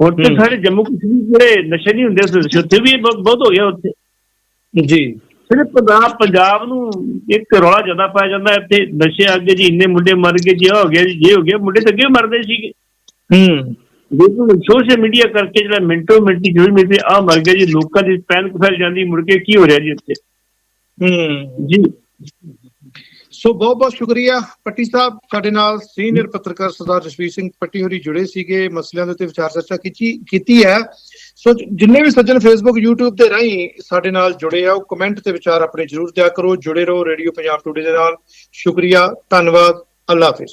ਹੁਣ ਤੇ। ਸਾਡੇ ਜੰਮੂ ਕਸ਼ਮੀਰ ਜਿਹੜੇ ਨਸ਼ੇ ਨਹੀਂ ਹੁੰਦੇ ਸੀ ਉੱਥੇ ਵੀ ਬਹੁਤ ਹੋ ਗਿਆ ਉੱਥੇ। ਜੀ। ਸਿਰਫ ਪੰਜਾਬ ਪੰਜਾਬ ਨੂੰ ਇੱਕ ਰੌਲਾ ਜ਼ਿਆਦਾ ਪਾਇਆ ਜਾਂਦਾ ਇੱਥੇ ਨਸ਼ੇ ਅੱਗੇ ਜੀ ਇੰਨੇ ਮੁੰਡੇ ਮਰ ਗਏ ਜੀ ਹੋ ਗਿਆ ਜੀ ਇਹ ਹੋ ਗਿਆ ਮੁੰਡੇ ਤਾਂ ਅੱਗੇ ਮਰਦੇ ਸੀਗੇ। ਹੂੰ। ਲੇਕਿਨ ਸੋਸ਼ਲ ਮੀਡੀਆ ਕਰਕੇ ਜਿਹੜਾ ਮਿੰਟੋ ਮਿੰਟੀ ਜਿਹੜੀ ਮਿੰਟੀ ਆ ਮਰ ਗਿਆ ਜੀ ਲੋਕਾਂ ਦੀ ਪੈਨਿਕ ਫੈਲ ਜਾਂਦੀ ਮੁੜ ਕੇ ਕੀ ਹੋ ਰਿਹਾ ਜੀ ਇੱਥੇ? ਹੂੰ। ਜੀ। ਸੋ ਬਹੁਤ ਬਹੁਤ ਸ਼ੁਕਰੀਆ ਪੱਟੀ ਸਾਹਿਬ ਸਾਡੇ ਨਾਲ ਸੀਨੀਅਰ ਪੱਤਰਕਾਰ ਸਰਦਾਰ ਜਸਵੀਰ ਸਿੰਘ ਪੱਟੀ ਹੋਰੀ ਜੁੜੇ ਸੀਗੇ ਮਸਲਿਆਂ ਦੇ ਉੱਤੇ ਵਿਚਾਰ ਚਰਚਾ ਕੀਤੀ ਕੀਤੀ ਹੈ। ਸੋ ਜਿੰਨੇ ਵੀ ਸੱਜਣ ਫੇਸਬੁੱਕ YouTube ਤੇ ਰਾਹੀਂ ਸਾਡੇ ਨਾਲ ਜੁੜੇ ਆ, ਉਹ ਕਮੈਂਟ ਤੇ ਵਿਚਾਰ ਆਪਣੇ ਜਰੂਰ ਦਿਆ ਕਰੋ। ਜੁੜੇ ਰਹੋ ਰੇਡੀਓ ਪੰਜਾਬ ਟੂਡੇ ਦੇ ਨਾਲ। ਸ਼ੁਕਰੀਆ, ਧੰਨਵਾਦ। ਅੱਲਾ ਹਾਫਿਜ਼।